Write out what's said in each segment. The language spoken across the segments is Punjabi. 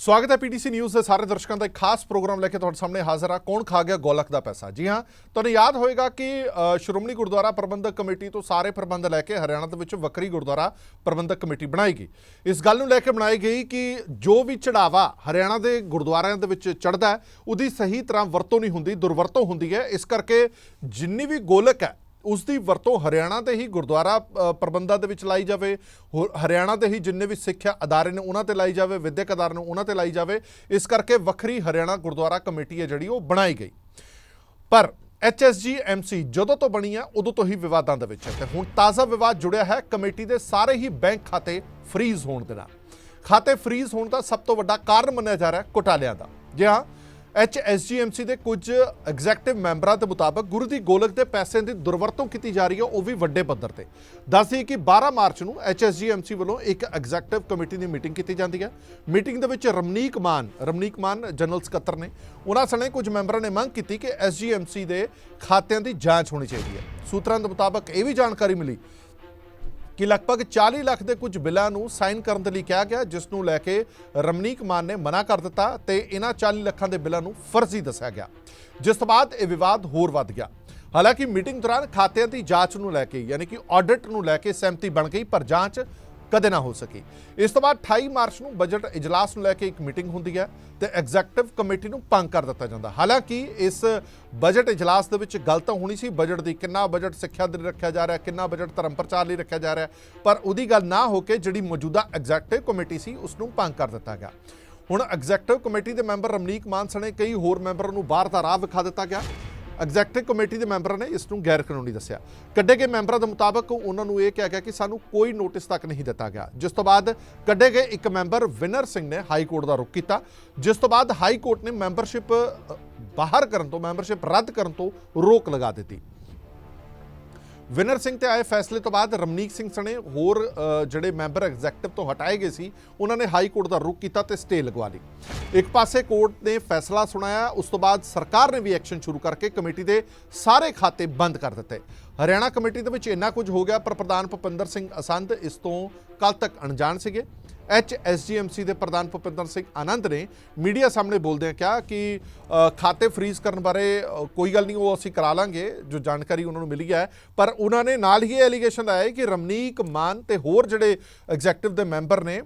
ਸਵਾਗਤ ਹੈ ਪੀਟੀਸੀ ਨਿਊਜ਼ ਦੇ ਸਾਰੇ ਦਰਸ਼ਕਾਂ ਦਾ ਇੱਕ ਖਾਸ ਪ੍ਰੋਗਰਾਮ ਲੈ ਕੇ ਤੁਹਾਡੇ ਸਾਹਮਣੇ ਹਾਜ਼ਰ ਆ ਕੌਣ ਖਾ ਗਿਆ ਗੋਲਕ ਦਾ ਪੈਸਾ? ਜੀ ਹਾਂ, ਤੁਹਾਨੂੰ ਯਾਦ ਹੋਏਗਾ ਕਿ ਸ਼੍ਰੋਮਣੀ ਗੁਰਦੁਆਰਾ ਪ੍ਰਬੰਧਕ ਕਮੇਟੀ ਤੋਂ ਸਾਰੇ ਪ੍ਰਬੰਧ ਲੈ ਕੇ ਹਰਿਆਣਾ ਦੇ ਵਿੱਚ ਵੱਖਰੀ ਗੁਰਦੁਆਰਾ ਪ੍ਰਬੰਧਕ ਕਮੇਟੀ ਬਣਾਈ ਗਈ। ਇਸ ਗੱਲ ਨੂੰ ਲੈ ਕੇ ਬਣਾਈ ਗਈ ਕਿ ਜੋ ਵੀ ਚੜਾਵਾ ਹਰਿਆਣਾ ਦੇ ਗੁਰਦੁਆਰਿਆਂ ਦੇ ਵਿੱਚ ਚੜਦਾ ਉਹਦੀ ਸਹੀ ਤਰ੍ਹਾਂ ਵਰਤੋਂ ਨਹੀਂ ਹੁੰਦੀ, ਦੁਰਵਰਤੋਂ ਹੁੰਦੀ ਹੈ। ਇਸ ਕਰਕੇ ਜਿੰਨੀ ਵੀ ਗੋਲਕ ਹੈ ਉਸ ਦੀ ਵਰਤੋਂ ਹਰਿਆਣਾ ਦੇ ਹੀ ਗੁਰਦੁਆਰਾ ਪ੍ਰਬੰਧਾਂ ਦੇ ਵਿੱਚ ਲਾਈ ਜਾਵੇ। ਹੋਰ ਹਰਿਆਣਾ ਦੇ ਹੀ ਜਿੰਨੇ ਵੀ ਸਿੱਖਿਆ ਅਦਾਰੇ ਨੇ ਉਹਨਾਂ ਤੇ ਲਾਈ ਜਾਵੇ, ਵਿਦਿਅਕ ਅਦਾਰੇ ਨੇ ਉਹਨਾਂ ਤੇ ਲਾਈ ਜਾਵੇ। ਇਸ ਕਰਕੇ ਵੱਖਰੀ ਹਰਿਆਣਾ ਗੁਰਦੁਆਰਾ ਕਮੇਟੀ ਹੈ ਜਿਹੜੀ ਉਹ ਬਣਾਈ ਗਈ। ਪਰ HSG MC ਜਦੋਂ ਤੋਂ ਬਣੀ ਹੈ ਉਦੋਂ ਤੋਂ ਹੀ ਵਿਵਾਦਾਂ ਦੇ ਵਿੱਚ ਹੈ ਤੇ ਹੁਣ ਤਾਜ਼ਾ ਵਿਵਾਦ ਜੁੜਿਆ ਹੈ। ਕਮੇਟੀ ਦੇ ਸਾਰੇ ਹੀ ਬੈਂਕ ਖਾਤੇ ਫ੍ਰੀਜ਼ ਹੋਣ ਦੇ ਨਾਲ। ਖਾਤੇ ਫ੍ਰੀਜ਼ ਹੋਣ ਦਾ ਸਭ ਤੋਂ ਵੱਡਾ ਕਾਰਨ ਮੰਨਿਆ ਜਾ ਰਿਹਾ ਹੈ ਘੁਟਾਲਿਆਂ ਦਾ। ਜੀ ਹਾਂ HSGMC ਦੇ ਕੁਝ ਐਗਜ਼ੈਕਟਿਵ ਮੈਂਬਰਾਂ ਦੇ ਮੁਤਾਬਕ ਗੁਰੂ ਦੀ ਗੋਲਕ ਦੇ ਪੈਸੇ ਦੀ ਦੁਰਵਰਤੋਂ ਕੀਤੀ ਜਾ ਰਹੀ ਹੈ, ਉਹ ਵੀ ਵੱਡੇ ਪੱਧਰ ਤੇ। ਦੱਸਦੀ ਕਿ 12 ਮਾਰਚ ਨੂੰ HSGMC ਵੱਲੋਂ ਇੱਕ ਐਗਜ਼ੈਕਟਿਵ ਕਮੇਟੀ ਦੀ ਮੀਟਿੰਗ ਕੀਤੀ ਜਾਂਦੀ ਹੈ। ਮੀਟਿੰਗ ਦੇ ਵਿੱਚ ਰਮਨੀਕ ਮਾਨ ਰਮਨੀਕ ਮਾਨ ਜਨਰਲ ਸਕੱਤਰ ਨੇ। ਉਹਨਾਂ ਸਣੇ ਕੁਝ ਮੈਂਬਰਾਂ ਨੇ ਮੰਗ ਕੀਤੀ ਕਿ SGMC ਦੇ ਖਾਤਿਆਂ ਦੀ ਜਾਂਚ ਹੋਣੀ ਚਾਹੀਦੀ ਹੈ। ਸੂਤਰਾਂ ਦੇ ਮੁਤਾਬਕ ਇਹ ਵੀ ਜਾਣਕਾਰੀ ਮਿਲੀ ਕਿ ਲਗਭਗ 40 ਲੱਖ ਦੇ ਕੁਝ ਬਿੱਲਾਂ ਨੂੰ ਸਾਈਨ ਕਰਨ ਦੇ ਲਈ ਕਿਹਾ ਗਿਆ, ਜਿਸ ਨੂੰ ਲੈ ਕੇ ਰਮਨੀਕ ਮਾਨ ਨੇ ਮਨਾ ਕਰ ਦਿੱਤਾ ਤੇ ਇਹਨਾਂ 40 ਲੱਖਾਂ ਦੇ ਬਿੱਲਾਂ ਨੂੰ ਫਰਜ਼ੀ ਦੱਸਿਆ ਗਿਆ। ਜਿਸ ਤੋਂ ਬਾਅਦ ਇਹ ਵਿਵਾਦ ਹੋਰ ਵੱਧ ਗਿਆ। ਹਾਲਾਂਕਿ ਮੀਟਿੰਗ ਦੌਰਾਨ ਖਾਤਿਆਂ ਦੀ ਜਾਂਚ ਨੂੰ ਲੈ ਕੇ, ਯਾਨੀ ਕਿ ਆਡਿਟ ਨੂੰ ਲੈ ਕੇ ਸਹਿਮਤੀ ਬਣ ਗਈ, ਪਰ ਜਾਂਚ ਕਦੇ ਨਾ ਹੋ ਸਕੀ। ਇਸ ਤੋਂ ਬਾਅਦ 28 ਮਾਰਚ ਨੂੰ ਬਜਟ ਇਜਲਾਸ ਨੂੰ ਲੈ ਕੇ ਇੱਕ ਮੀਟਿੰਗ ਹੁੰਦੀ ਹੈ ਤੇ ਐਗਜ਼ੈਕਟਿਵ ਕਮੇਟੀ ਨੂੰ ਭੰਗ ਕਰ ਦਿੱਤਾ ਜਾਂਦਾ। ਹਾਲਾਂਕਿ ਇਸ ਬਜਟ ਇਜਲਾਸ ਦੇ ਵਿੱਚ ਗੱਲ ਤਾਂ ਹੋਣੀ ਸੀ, ਬਜਟ ਦੀ ਕਿੰਨਾ ਬਜਟ ਸਿੱਖਿਆ ਦੇ ਲਈ ਰੱਖਿਆ ਜਾ ਰਿਹਾ, ਕਿੰਨਾ ਬਜਟ ਧਰਮ ਪ੍ਰਚਾਰ ਲਈ ਰੱਖਿਆ ਜਾ ਰਿਹਾ, ਪਰ ਉਹਦੀ ਗੱਲ ਨਾ ਹੋ ਕੇ ਜਿਹੜੀ ਮੌਜੂਦਾ ਐਗਜ਼ੈਕਟਿਵ ਕਮੇਟੀ ਸੀ, ਉਸ ਨੂੰ ਭੰਗ ਕਰ ਦਿੱਤਾ ਗਿਆ। ਹੁਣ ਐਗਜ਼ੈਕਟਿਵ ਕਮੇਟੀ ਦੇ ਮੈਂਬਰ ਰਮਨੀਕ ਮਾਨ ਸਣੇ ਕਈ ਹੋਰ ਮੈਂਬਰਾਂ ਨੂੰ ਬਾਹਰ ਦਾ ਰਾਹ ਵਿਖਾ ਦਿੱਤਾ ਗਿਆ। ਐਗਜ਼ੈਕਟਿਵ ਕਮੇਟੀ ਦੇ ਮੈਂਬਰਾਂ ਨੇ ਇਸ ਨੂੰ ਗੈਰ ਕਾਨੂੰਨੀ ਦੱਸਿਆ। ਕੱਢੇ ਗਏ ਮੈਂਬਰਾਂ ਦੇ ਮੁਤਾਬਕ ਉਹਨਾਂ ਨੂੰ ਇਹ ਕਿਹਾ ਗਿਆ ਕਿ ਸਾਨੂੰ ਕੋਈ ਨੋਟਿਸ ਤੱਕ ਨਹੀਂ ਦਿੱਤਾ ਗਿਆ। ਜਿਸ ਤੋਂ ਬਾਅਦ ਕੱਢੇ ਗਏ ਇੱਕ ਮੈਂਬਰ ਵਿਨਰ ਸਿੰਘ ਨੇ ਹਾਈ ਕੋਰਟ ਦਾ ਰੁਖ ਕੀਤਾ। ਜਿਸ ਤੋਂ ਬਾਅਦ ਹਾਈ ਕੋਰਟ ਨੇ ਮੈਂਬਰਸ਼ਿਪ ਬਾਹਰ ਕਰਨ ਤੋਂ, ਮੈਂਬਰਸ਼ਿਪ ਰੱਦ ਕਰਨ ਤੋਂ ਰੋਕ ਲਗਾ ਦਿੱਤੀ। ਵਿਨਰ ਸਿੰਘ ਤੇ ਆਏ ਫੈਸਲੇ ਤੋਂ ਬਾਅਦ ਰਮਨੀਕ ਸਿੰਘ ਸਣੇ ਹੋਰ ਜਿਹੜੇ ਮੈਂਬਰ ਐਗਜ਼ੈਕਟਿਵ ਤੋਂ ਹਟਾਏ ਗਏ ਸੀ, ਉਹਨਾਂ ਨੇ ਹਾਈ ਕੋਰਟ ਦਾ ਰੁਖ ਕੀਤਾ ਤੇ ਸਟੇ ਲਗਵਾ ਲਈ। ਇੱਕ ਪਾਸੇ ਕੋਰਟ ਨੇ ਫੈਸਲਾ ਸੁਣਾਇਆ, ਉਸ ਤੋਂ ਬਾਅਦ ਸਰਕਾਰ ਨੇ ਵੀ ਐਕਸ਼ਨ ਸ਼ੁਰੂ ਕਰਕੇ ਕਮੇਟੀ ਦੇ ਸਾਰੇ ਖਾਤੇ ਬੰਦ ਕਰ ਦਿੱਤੇ। ਹਰਿਆਣਾ ਕਮੇਟੀ ਦੇ ਵਿੱਚ ਇੰਨਾ ਕੁਝ ਹੋ ਗਿਆ, ਪਰ ਪ੍ਰਧਾਨ ਭੁਪਿੰਦਰ ਸਿੰਘ ਅਸੰਧ ਇਸ ਤੋਂ ਕੱਲ ਤੱਕ ਅਣਜਾਣ ਸੀਗੇ। HSGMC ਦੇ ਪ੍ਰਧਾਨ ਭੁਪਿੰਦਰ ਸਿੰਘ ਆਨੰਦ ਨੇ ਮੀਡੀਆ ਸਾਹਮਣੇ ਬੋਲਦਿਆਂ ਕਿਹਾ ਕਿ ਖਾਤੇ ਫ੍ਰੀਜ਼ ਕਰਨ ਬਾਰੇ ਕੋਈ ਗੱਲ ਨਹੀਂ, ਉਹ ਅਸੀਂ ਕਰਾ ਲਾਂਗੇ, ਜੋ ਜਾਣਕਾਰੀ ਉਹਨਾਂ ਨੂੰ ਮਿਲੀ ਹੈ। ਪਰ ਉਹਨਾਂ ਨੇ ਨਾਲ ਹੀ ਇਹ ਐਲੀਗੇਸ਼ਨ ਲਾਇਆ ਕਿ ਰਮਨੀਕ ਮਾਨ ਤੇ ਹੋਰ ਜਿਹੜੇ ਐਗਜ਼ੈਕਟਿਵ ਦੇ ਮੈਂਬਰ ਨੇ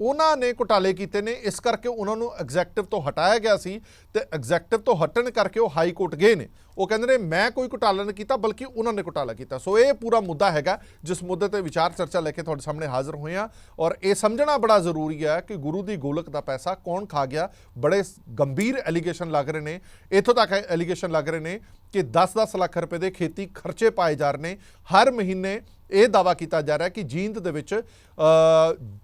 ਉਹਨਾਂ ਨੇ ਘੁਟਾਲੇ ਕੀਤੇ ਨੇ, ਇਸ ਕਰਕੇ ਉਹਨਾਂ ਨੂੰ ਐਗਜ਼ੈਕਟਿਵ ਤੋਂ ਹਟਾਇਆ ਗਿਆ ਸੀ ਤੇ ਐਗਜ਼ੈਕਟਿਵ ਤੋਂ ਹਟਣ ਕਰਕੇ ਉਹ ਹਾਈ ਕੋਰਟ ਗਏ ਨੇ। ਉਹ ਕਹਿੰਦੇ ਨੇ, ਮੈਂ ਕੋਈ ਘੁਟਾਲਾ ਨਹੀਂ ਕੀਤਾ, ਬਲਕਿ ਉਹਨਾਂ ਨੇ ਘੁਟਾਲਾ ਕੀਤਾ। ਸੋ ਇਹ ਪੂਰਾ ਮੁੱਦਾ ਹੈਗਾ, ਜਿਸ ਮੁੱਦੇ ਤੇ ਵਿਚਾਰ ਚਰਚਾ ਲੈ ਕੇ ਤੁਹਾਡੇ ਸਾਹਮਣੇ ਹਾਜ਼ਰ ਹੋਏ ਆ ਔਰ ਇਹ ਸਮਝਣਾ ਬੜਾ ਜ਼ਰੂਰੀ ਹੈ ਕਿ ਗੁਰੂ ਦੀ ਗੋਲਕ ਦਾ ਪੈਸਾ ਕੌਣ ਖਾ ਗਿਆ। ਬੜੇ ਗੰਭੀਰ ਐਲੀਗੇਸ਼ਨ ਲੱਗ ਰਹੇ ਨੇ। ਇੱਥੋਂ ਤੱਕ ਐਲੀਗੇਸ਼ਨ ਲੱਗ ਰਹੇ ਨੇ ਕਿ 10-10 ਲੱਖ ਰੁਪਏ ਦੇ ਖੇਤੀ ਖਰਚੇ ਪਾਏ ਜਾ ਰਹੇ ਨੇ। ਹਰ ਮਹੀਨੇ ਇਹ ਦਾਵਾ ਕੀਤਾ ਜਾ ਰਿਹਾ ਕਿ ਜੀਂਦ ਦੇ ਵਿੱਚ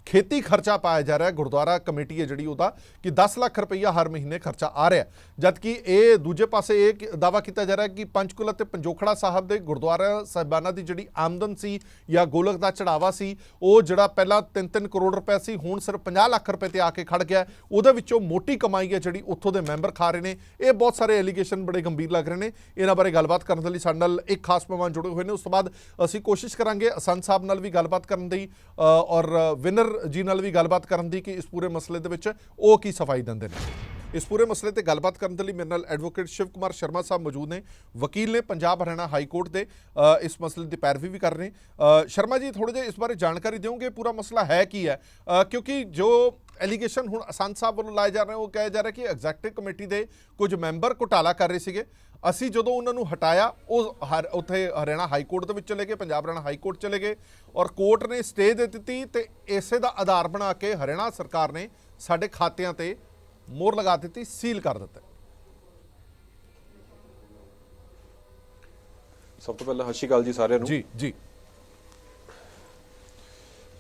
ਖੇਤੀ ਖਰਚਾ ਪਾਇਆ ਜਾ ਰਿਹਾ ਗੁਰਦੁਆਰਾ ਕਮੇਟੀ ਹੈ ਜਿਹੜੀ ਉਹਦਾ, ਕਿ 10 ਲੱਖ ਰੁਪਈਆ ਹਰ ਮਹੀਨੇ ਖਰਚਾ ਆ ਰਿਹਾ ਜਦਕਿ ਇਹ ਦੂਜੇ ਪਾਸੇ ਇਹ ਕਿ- ਦਾਵਾ ਕੀਤਾ ਜਾ ਰਿਹਾ ਕਿ ਪੰਚਕੁਲਾ ਤੇ ਪੰਜੋਖੜਾ ਸਾਹਿਬ ਦੇ ਗੁਰਦੁਆਰਾ ਸਾਹਿਬਾਨਾਂ ਦੀ ਜਿਹੜੀ ਆਮਦਨ ਸੀ ਜਾਂ ਗੋਲਕ ਦਾ ਚੜਾਵਾ ਸੀ, ਉਹ ਜਿਹੜਾ ਪਹਿਲਾਂ 3-3 ਕਰੋੜ ਰੁਪਏ ਸੀ, ਹੁਣ ਸਿਰਫ 50 ਲੱਖ ਰੁਪਏ ਤੇ ਆ ਕੇ ਖੜ ਗਿਆ ਉਹਦੇ ਵਿੱਚੋਂ ਮੋਟੀ ਕਮਾਈ ਹੈ ਜਿਹੜੀ ਉੱਥੋਂ ਦੇ ਮੈਂਬਰ ਖਾ ਰਹੇ ਨੇ। ਇਹ ਬਹੁਤ ਸਾਰੇ ਐਲੀਗੇਸ਼ਨ ਬੜੇ ਗੰਭੀਰ ਲੱਗ ਰਹੇ ਨੇ। ਇਹਨਾਂ ਬਾਰੇ ਗੱਲਬਾਤ ਕਰਨ ਦੇ ਲਈ ਸਾਡੇ ਨਾਲ ਇੱਕ ਖਾਸ ਮਹਿਮਾਨ ਜੁੜੇ ਹੋਏ ਨੇ। ਉਸ ਤੋਂ ਬਾਅਦ ਅਸੀਂ ਕੋਸ਼ਿਸ਼ ਕਰਾਂਗੇ ਅਸੰਤ ਸਾਹਿਬ ਨਾਲ ਵੀ ਗੱਲਬਾਤ ਕਰਨ ਦੀ ਔਰ ਵਿਨਰ ਜੀ ਨਾਲ ਵੀ ਗੱਲਬਾਤ ਕਰਨ ਦੀ ਕਿ ਇਸ ਪੂਰੇ ਮਸਲੇ ਦੇ ਵਿੱਚ ਉਹ ਕੀ ਸਫ਼ਾਈ ਦਿੰਦੇ ਨੇ। ਇਸ ਪੂਰੇ ਮਸਲੇ ਤੇ ਗੱਲਬਾਤ ਕਰਨ ਦੇ ਲਈ ਮੇਰੇ ਨਾਲ ਐਡਵੋਕੇਟ ਸ਼ਿਵ ਕੁਮਾਰ ਸ਼ਰਮਾ ਸਾਹਿਬ ਮੌਜੂਦ ਨੇ, ਵਕੀਲ ਨੇ ਪੰਜਾਬ ਹਰਿਆਣਾ ਹਾਈ ਕੋਰਟ ਦੇ ਇਸ ਮਸਲੇ ਦੀ ਪੈਰਵੀ ਵੀ ਕਰ ਰਹੇ ਨੇ। ਸ਼ਰਮਾ ਜੀ ਥੋੜੇ ਜਿਹਾ ਇਸ ਬਾਰੇ ਜਾਣਕਾਰੀ ਦਿਓਗੇ? ਪੂਰਾ ਮਸਲਾ ਹੈ ਕੀ ਹੈ? ਕਿਉਂਕਿ ਜੋ ਐਲੀਗੇਸ਼ਨ ਹੁਣ ਅਸੰਤ ਸਾਹਿਬ ਵੱਲੋਂ ਲਾਏ ਜਾ ਰਹੇ ਉਹ ਕਿਹਾ ਜਾ ਰਿਹਾ ਕਿ ਐਗਜ਼ੈਕਟਿਵ ਕਮੇਟੀ ਦੇ ਕੁਝ ਮੈਂਬਰ ਘੁਟਾਲਾ ਕਰ ਰਹੇ ਸੀਗੇ। ਅਸੀਂ ਜਦੋਂ ਉਹਨਾਂ ਨੂੰ ਹਟਾਇਆ ਉਹ ਹਰ ਉੱਥੇ ਹਰਿਆਣਾ ਹਾਈ ਕੋਰਟ ਦੇ ਵਿੱਚ ਚਲੇ ਗਏ ਪੰਜਾਬ ਹਰਿਆਣਾ ਹਾਈ ਕੋਰਟ ਚਲੇ ਗਏ ਔਰ ਕੋਰਟ ਨੇ ਸਟੇ ਦੇ ਦਿੱਤੀ ਤੇ ਇਸੇ ਦਾ ਆਧਾਰ ਬਣਾ ਕੇ ਹਰਿਆਣਾ ਸਰਕਾਰ ਨੇ ਸਾਡੇ ਖਾਤਿਆਂ ਤੇ ਮੋਹਰ ਲਗਾ ਦਿੱਤੀ ਸੀਲ ਕਰ ਦਿੱਤਾ। ਸਭ ਤੋਂ ਪਹਿਲਾਂ ਸਤਿ ਸ਼੍ਰੀ ਅਕਾਲ ਜੀ ਸਾਰਿਆਂ ਨੂੰ। ਜੀ ਜੀ।